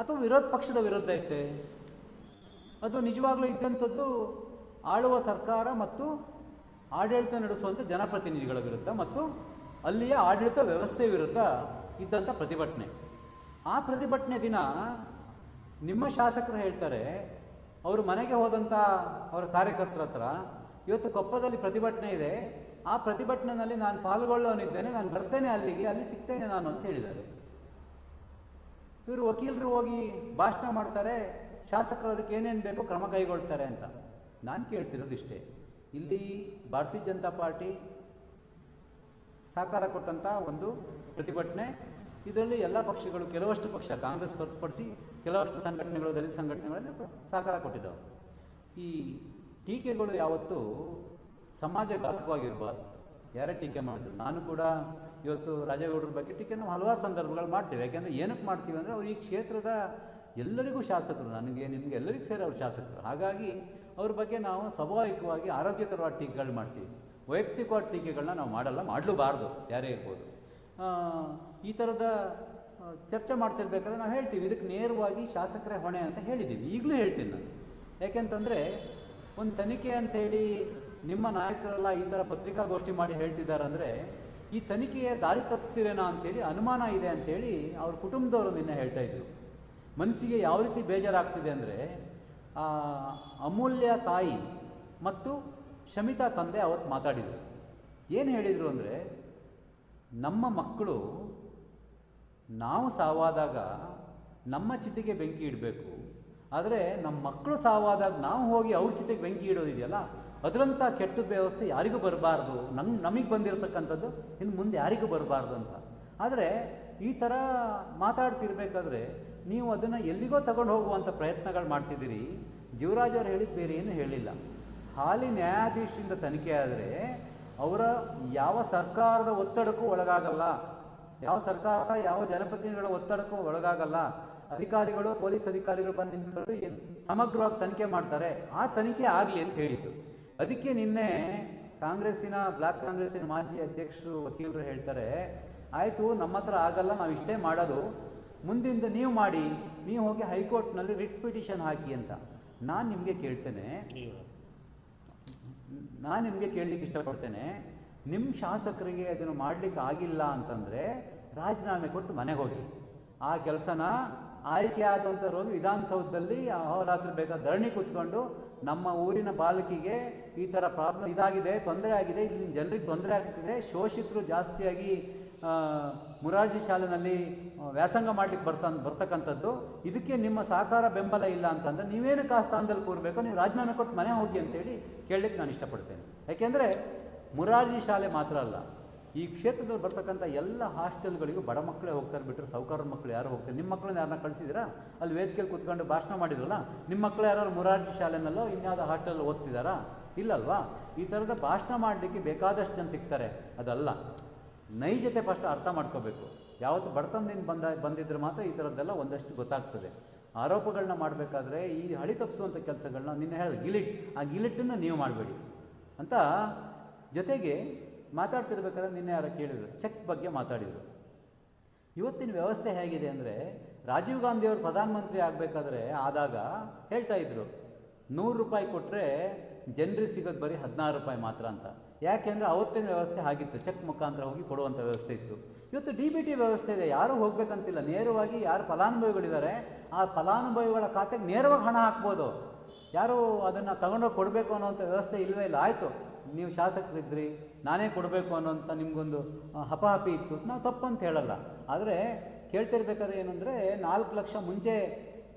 ಅಥವಾ ವಿರೋಧ ಪಕ್ಷದ ವಿರುದ್ಧ ಇತ್ತೆ? ಅದು ನಿಜವಾಗ್ಲೂ ಇದ್ದಂಥದ್ದು ಆಳುವ ಸರ್ಕಾರ ಮತ್ತು ಆಡಳಿತ ನಡೆಸುವಂಥ ಜನಪ್ರತಿನಿಧಿಗಳ ವಿರುದ್ಧ ಮತ್ತು ಅಲ್ಲಿಯ ಆಡಳಿತ ವ್ಯವಸ್ಥೆ ವಿರುದ್ಧ ಇದ್ದಂಥ ಪ್ರತಿಭಟನೆ. ಆ ಪ್ರತಿಭಟನೆ ದಿನ ನಿಮ್ಮ ಶಾಸಕರು ಹೇಳ್ತಾರೆ, ಅವರು ಮನೆಗೆ ಹೋದಂಥ ಅವರ ಕಾರ್ಯಕರ್ತರ ಹತ್ರ, ಇವತ್ತು ಕೊಪ್ಪದಲ್ಲಿ ಪ್ರತಿಭಟನೆ ಇದೆ, ಆ ಪ್ರತಿಭಟನೆಯಲ್ಲಿ ನಾನು ಪಾಲ್ಗೊಳ್ಳೋನಿದ್ದೇನೆ ನಾನು ಬರ್ತೇನೆ ಅಲ್ಲಿಗೆ, ಅಲ್ಲಿ ಸಿಗ್ತೇನೆ ನಾನು ಅಂತ ಹೇಳಿದ್ದಾರೆ. ಇವರು ವಕೀಲರು ಹೋಗಿ ಭಾಷಣ ಮಾಡ್ತಾರೆ ಶಾಸಕರು ಅದಕ್ಕೆ ಏನೇನು ಬೇಕೋ ಕ್ರಮ ಕೈಗೊಳ್ತಾರೆ ಅಂತ ನಾನು ಕೇಳ್ತಿರೋದು ಇಷ್ಟೇ ಇಲ್ಲಿ ಭಾರತೀಯ ಜನತಾ ಪಾರ್ಟಿ ಸಹಕಾರ ಕೊಟ್ಟಂಥ ಒಂದು ಪ್ರತಿಭಟನೆ. ಇದರಲ್ಲಿ ಎಲ್ಲ ಪಕ್ಷಗಳು, ಕೆಲವಷ್ಟು ಪಕ್ಷ ಕಾಂಗ್ರೆಸ್ ಹೊರತುಪಡಿಸಿ ಕೆಲವಷ್ಟು ಸಂಘಟನೆಗಳು, ದಲಿತ ಸಂಘಟನೆಗಳಲ್ಲಿ ಸಹಕಾರ ಕೊಟ್ಟಿದ್ದಾವೆ. ಈ ಟೀಕೆಗಳು ಯಾವತ್ತೂ ಸಮಾಜಘಾತಕವಾಗಿರ್ಬಾರ್ದು. ಯಾರೇ ಟೀಕೆ ಮಾಡಿದ್ರು. ನಾನು ಕೂಡ ಇವತ್ತು ರಾಜೇಗೌಡರ ಬಗ್ಗೆ ಟೀಕೆ ನಾವು ಹಲವಾರು ಸಂದರ್ಭಗಳು ಮಾಡ್ತೇವೆ. ಯಾಕೆಂದರೆ ಏನಕ್ಕೆ ಮಾಡ್ತೀವಿ ಅಂದರೆ ಅವ್ರು ಈ ಕ್ಷೇತ್ರದ ಎಲ್ಲರಿಗೂ ಶಾಸಕರು, ನನಗೆ, ನಿಮಗೆ ಎಲ್ಲರಿಗೂ ಸೇರಿ ಅವರು ಶಾಸಕರು. ಹಾಗಾಗಿ ಅವ್ರ ಬಗ್ಗೆ ನಾವು ಸ್ವಾಭಾವಿಕವಾಗಿ ಆರೋಗ್ಯಕರವಾದ ಟೀಕೆಗಳು ಮಾಡ್ತೀವಿ. ವೈಯಕ್ತಿಕವಾದ ಟೀಕೆಗಳನ್ನ ನಾವು ಮಾಡಲ್ಲ, ಮಾಡಲೂಬಾರ್ದು, ಯಾರೇ ಇರ್ಬೋದು. ಈ ಥರದ ಚರ್ಚೆ ಮಾಡ್ತಿರ್ಬೇಕಾದ್ರೆ ನಾವು ಹೇಳ್ತೀವಿ. ಇದಕ್ಕೆ ನೇರವಾಗಿ ಶಾಸಕರೇ ಹೊಣೆ ಅಂತ ಹೇಳಿದ್ದೀವಿ. ಈಗಲೂ ಹೇಳ್ತೀನಿ ನಾನು. ಯಾಕೆಂತಂದರೆ, ಒಂದು ತನಿಖೆ ಅಂಥೇಳಿ ನಿಮ್ಮ ನಾಯಕರೆಲ್ಲ ಈ ಥರ ಪತ್ರಿಕಾಗೋಷ್ಠಿ ಮಾಡಿ ಹೇಳ್ತಿದ್ದಾರೆ ಈ ತನಿಖೆಯ ದಾರಿ ತಪ್ಪಿಸ್ತೀರೇನೋ ಅಂತೇಳಿ ಅನುಮಾನ ಇದೆ ಅಂತೇಳಿ ಅವ್ರ ಕುಟುಂಬದವರು ನಿನ್ನೆ ಹೇಳ್ತಾ ಇದ್ರು. ಮನಸ್ಸಿಗೆ ಯಾವ ರೀತಿ ಬೇಜಾರಾಗ್ತಿದೆ ಅಂದರೆ ಅಮೂಲ್ಯ ತಾಯಿ ಮತ್ತು ಶಮಿತಾ ತಂದೆ ಅವತ್ತು ಮಾತಾಡಿದರು. ಏನು ಹೇಳಿದರು ಅಂದರೆ, ನಮ್ಮ ಮಕ್ಕಳು ನಾವು ಸಾವಾದಾಗ ನಮ್ಮ ಚಿತೆಗೆ ಬೆಂಕಿ ಇಡಬೇಕು. ಆದರೆ ನಮ್ಮ ಮಕ್ಕಳು ಸಾವಾದಾಗ ನಾವು ಹೋಗಿ ಅವ್ರ ಚಿತೆಗೆ ಬೆಂಕಿ ಇಡೋದಿದೆಯಲ್ಲ ಅದರಂಥ ಕೆಟ್ಟ ವ್ಯವಸ್ಥೆ ಯಾರಿಗೂ ಬರಬಾರ್ದು. ನಮ್ಮ ನಮಗೆ ಬಂದಿರತಕ್ಕಂಥದ್ದು ಇನ್ನು ಮುಂದೆ ಯಾರಿಗೂ ಬರಬಾರ್ದು ಅಂತ. ಆದರೆ ಈ ಥರ ಮಾತಾಡ್ತಿರ್ಬೇಕಾದ್ರೆ ನೀವು ಅದನ್ನು ಎಲ್ಲಿಗೋ ತಗೊಂಡು ಹೋಗುವಂಥ ಪ್ರಯತ್ನಗಳು ಮಾಡ್ತಿದ್ದೀರಿ. ಜೀವರಾಜ್ ಅವರು ಹೇಳಿದ ಬೇರೆ ಏನು ಹೇಳಿಲ್ಲ. ಹಾಲಿ ನ್ಯಾಯಾಧೀಶರಿಂದ ತನಿಖೆ ಆದರೆ ಅವರ ಯಾವ ಸರ್ಕಾರದ ಒತ್ತಡಕ್ಕೂ ಒಳಗಾಗಲ್ಲ. ಯಾವ ಸರ್ಕಾರ, ಯಾವ ಜನಪ್ರತಿನಿಧಿಗಳ ಒತ್ತಡಕ್ಕೂ ಒಳಗಾಗಲ್ಲ. ಅಧಿಕಾರಿಗಳು, ಪೊಲೀಸ್ ಅಧಿಕಾರಿಗಳು ಬಂದು ನಿಂತ್ಕೊಂಡು ಸಮಗ್ರವಾಗಿ ತನಿಖೆ ಮಾಡ್ತಾರೆ. ಆ ತನಿಖೆ ಆಗಲಿ ಅಂತ ಹೇಳಿದ್ದು. ಅದಕ್ಕೆ ನಿನ್ನೆ ಕಾಂಗ್ರೆಸ್ಸಿನ, ಬ್ಲಾಕ್ ಕಾಂಗ್ರೆಸ್ಸಿನ ಮಾಜಿ ಅಧ್ಯಕ್ಷರು ವಕೀಲರು ಹೇಳ್ತಾರೆ ಆಯಿತು ನಮ್ಮ ಹತ್ರ ಆಗಲ್ಲ ನಾವು ಇಷ್ಟೇ ಮಾಡೋದು. ಮುಂದಿಂದ ನೀವು ಮಾಡಿ ನೀವು ಹೋಗಿ ಹೈಕೋರ್ಟ್ನಲ್ಲಿ ರಿಟ್ ಪಿಟಿಷನ್ ಹಾಕಿ ಅಂತ. ನಾನು ನಿಮಗೆ ಕೇಳ್ತೇನೆ. ನಾನು ನಿಮಗೆ ಕೇಳಲಿಕ್ಕೆ ಇಷ್ಟಪಡ್ತೇನೆ. ನಿಮ್ಮ ಶಾಸಕರಿಗೆ ಅದನ್ನು ಮಾಡಲಿಕ್ಕೆ ಆಗಿಲ್ಲ ಅಂತಂದರೆ ರಾಜೀನಾಮೆ ಕೊಟ್ಟು ಮನೆಗೆ ಹೋಗಿ. ಆ ಕೆಲಸನ ಆಯ್ಕೆ ಆದಂಥವ್ರು ವಿಧಾನಸೌಧದಲ್ಲಿ ರಾತ್ರಿ ಬೇಕಾದ ಧರಣಿ ಕೂತ್ಕೊಂಡು ನಮ್ಮ ಊರಿನ ಬಾಲಕಿಗೆ ಈ ಥರ ಪ್ರಾಬ್ಲಮ್ ಇದಾಗಿದೆ ತೊಂದರೆ ಆಗಿದೆ ಇಲ್ಲಿನ ಜನರಿಗೆ ತೊಂದರೆ ಆಗ್ತಿದೆ ಶೋಷಿತರು ಜಾಸ್ತಿಯಾಗಿ ಮುರಾರ್ಜಿ ಶಾಲೆನಲ್ಲಿ ವ್ಯಾಸಂಗ ಮಾಡ್ಲಿಕ್ಕೆ ಬರ್ತ ಬರ್ತಕ್ಕಂಥದ್ದು. ಇದಕ್ಕೆ ನಿಮ್ಮ ಸಹಕಾರ ಬೆಂಬಲ ಇಲ್ಲ ಅಂತಂದರೆ ನೀವೇನಕ್ಕೆ ಆ ಸ್ಥಾನದಲ್ಲಿ ಕೂರಬೇಕು? ನೀವು ರಾಜೀನಾಮೆ ಕೊಟ್ಟು ಮನೆ ಹೋಗಿ ಅಂತೇಳಿ ಕೇಳಲಿಕ್ಕೆ ನಾನು ಇಷ್ಟಪಡ್ತೇನೆ. ಯಾಕೆಂದರೆ ಮುರಾರ್ಜಿ ಶಾಲೆ ಮಾತ್ರ ಅಲ್ಲ, ಈ ಕ್ಷೇತ್ರದಲ್ಲಿ ಬರ್ತಕ್ಕಂಥ ಎಲ್ಲ ಹಾಸ್ಟೆಲ್ಗಳಿಗೂ ಬಡ ಮಕ್ಕಳೇ ಹೋಗ್ತಾರೆ ಬಿಟ್ಟರೆ ಸೌಕಾರ ಮಕ್ಕಳು ಯಾರು ಹೋಗ್ತಾರೆ? ನಿಮ್ಮ ಮಕ್ಕಳನ್ನ ಯಾರನ್ನ ಕಳಿಸಿದಿರಾ ಅಲ್ಲಿ ವೇದಿಕೆಯಲ್ಲಿ ಕೂತ್ಕೊಂಡು ಭಾಷಣ ಮಾಡಿದ್ರಲ್ಲ, ನಿಮ್ಮ ಮಕ್ಕಳು ಯಾರು ಮುರಾರ್ಜಿ ಶಾಲೆನಲ್ಲೋ ಇನ್ಯಾವುದೋ ಹಾಸ್ಟೆಲ್ ಓದ್ತಿದ್ದಾರಾ? ಇಲ್ಲಲ್ವಾ? ಈ ಥರದ ಭಾಷಣ ಮಾಡಲಿಕ್ಕೆ ಬೇಕಾದಷ್ಟು ಜನ ಸಿಗ್ತಾರೆ. ಅದಲ್ಲ. ನೈಜತೆ ಫಸ್ಟ್ ಅರ್ಥ ಮಾಡ್ಕೋಬೇಕು. ಯಾವತ್ತು ಬಡತನದಿಂದ ಬಂದ, ಬಂದಿದ್ರೆ ಮಾತ್ರ ಈ ಥರದ್ದೆಲ್ಲ ಒಂದಷ್ಟು ಗೊತ್ತಾಗ್ತದೆ. ಆರೋಪಗಳನ್ನ ಮಾಡಬೇಕಾದ್ರೆ ಈ ಹಳಿ ತಪ್ಪಿಸುವಂಥ ಕೆಲಸಗಳನ್ನ ನಿನ್ನೆ ಹೇಳಿದ, ಗಿಲಿಟ್. ಆ ಗಿಲಿಟನ್ನು ನೀವು ಮಾಡಬೇಡಿ. ಅಂತ ಜೊತೆಗೆ ಮಾತಾಡ್ತಿರ್ಬೇಕಾದ್ರೆ ನಿನ್ನೆ ಯಾರು ಕೇಳಿದರು, ಚೆಕ್ ಬಗ್ಗೆ ಮಾತಾಡಿದರು. ಇವತ್ತಿನ ವ್ಯವಸ್ಥೆ ಹೇಗಿದೆ ಅಂದರೆ ರಾಜೀವ್ ಗಾಂಧಿಯವರು ಪ್ರಧಾನಮಂತ್ರಿ ಆಗಬೇಕಾದ್ರೆ ಆದಾಗ ಹೇಳ್ತಾ ಇದ್ರು, ನೂರು ರೂಪಾಯಿ ಕೊಟ್ಟರೆ ಜನರಿಗೆ ಸಿಗೋದು ಬರೀ ಹದಿನಾರು ರೂಪಾಯಿ ಮಾತ್ರ ಅಂತ. ಯಾಕೆಂದರೆ ಅವತ್ತಿನ ವ್ಯವಸ್ಥೆ ಆಗಿತ್ತು ಚೆಕ್ ಮುಖಾಂತರ ಹೋಗಿ ಕೊಡುವಂಥ ವ್ಯವಸ್ಥೆ ಇತ್ತು. ಇವತ್ತು ಡಿ ಬಿ ಟಿ ವ್ಯವಸ್ಥೆ ಇದೆ. ಯಾರೂ ಹೋಗಬೇಕಂತಿಲ್ಲ. ನೇರವಾಗಿ ಯಾರು ಫಲಾನುಭವಿಗಳಿದ್ದಾರೆ, ಆ ಫಲಾನುಭವಿಗಳ ಖಾತೆಗೆ ನೇರವಾಗಿ ಹಣ ಹಾಕ್ಬೋದು. ಯಾರು ಅದನ್ನು ತಗೊಂಡೋಗಿ ಕೊಡಬೇಕು ಅನ್ನೋಂಥ ವ್ಯವಸ್ಥೆ ಇಲ್ಲವೇ ಇಲ್ಲ. ಆಯಿತು, ನೀವು ಶಾಸಕರಿದ್ರಿ, ನಾನೇ ಕೊಡಬೇಕು ಅನ್ನೋಂಥ ನಿಮಗೊಂದು ಹಪಹಪಿ ಇತ್ತು. ನಾವು ತಪ್ಪಂತ ಹೇಳಲ್ಲ. ಆದರೆ ಕೇಳ್ತಿರ್ಬೇಕಾದ್ರೆ ಏನಂದರೆ ನಾಲ್ಕು ಲಕ್ಷ ಮುಂಚೆ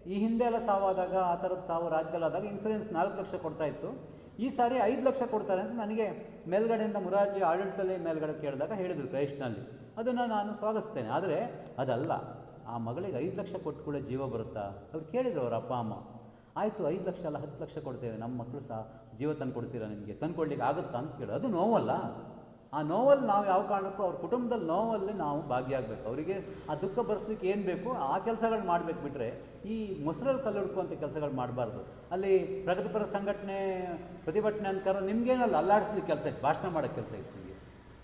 ಈ ಹಿಂದೆ ಎಲ್ಲ ಸಾವಾದಾಗ, ಆ ಥರದ ಸಾವು ರಾಜ್ಯಗಳಾದಾಗ ಇನ್ಸೂರೆನ್ಸ್ ನಾಲ್ಕು ಲಕ್ಷ ಕೊಡ್ತಾ ಇತ್ತು. ಈ ಸಾರಿ ಐದು ಲಕ್ಷ ಕೊಡ್ತಾರೆ ಅಂತ ನನಗೆ ಮೇಲ್ಗಡೆಯಿಂದ ಮುರಾರ್ಜಿ ಆಡಳಿತದಲ್ಲಿ ಮೇಲ್ಗಡೆ ಕೇಳಿದಾಗ ಹೇಳಿದರು ಕ್ರೈಸ್ಟ್ನಲ್ಲಿ. ಅದನ್ನು ನಾನು ಸ್ವಾಗತಿಸ್ತೇನೆ. ಆದರೆ ಅದಲ್ಲ. ಆ ಮಗಳಿಗೆ ಐದು ಲಕ್ಷ ಕೊಟ್ಟು ಕೂಡ ಜೀವ ಬರುತ್ತಾ? ಅವ್ರು ಕೇಳಿದರು ಅವ್ರ ಅಪ್ಪ, ಅಮ್ಮ. ಆಯಿತು, ಐದು ಲಕ್ಷ ಅಲ್ಲ, ಹತ್ತು ಲಕ್ಷ ಕೊಡ್ತೇವೆ. ನಮ್ಮ ಮಕ್ಕಳು ಸಹ ಜೀವ ತಂದು ಕೊಡ್ತೀರಾ ನಿಮಗೆ? ತಂದುಕೊಡ್ಲಿಕ್ಕೆ ಆಗುತ್ತಾ ಅಂತ ಕೇಳೋದು ಅದು ನೋವಲ್ಲ. ಆ ನೋವಲ್ಲಿ ನಾವು ಯಾವ ಕಾರಣಕ್ಕೂ ಅವ್ರ ಕುಟುಂಬದಲ್ಲಿ ನೋವಲ್ಲಿ ನಾವು ಭಾಗಿಯಾಗಬೇಕು. ಅವರಿಗೆ ಆ ದುಃಖ ಬರ್ಸ್ಲಿಕ್ಕೆ ಏನು ಬೇಕು? ಆ ಕೆಲಸಗಳು ಮಾಡಬೇಕು ಬಿಟ್ಟರೆ ಈ ಮೊಸರಲ್ಲಿ ಕಲ್ಲುಡ್ಕುವಂಥ ಕೆಲಸಗಳು ಮಾಡಬಾರ್ದು. ಅಲ್ಲಿ ಪ್ರಗತಿಪರ ಸಂಘಟನೆ, ಪ್ರತಿಭಟನೆ ಅಂತ ಕರೋ ಅಲ್ಲಿ ಅಲ್ಲಾಡಿಸ್ಲಿಕ್ಕೆ ಕೆಲಸ ಇತ್ತು ಭಾಷಣ ಮಾಡೋಕ್ಕೆ ಕೆಲಸ ಇತ್ತು ನಿಮಗೆ.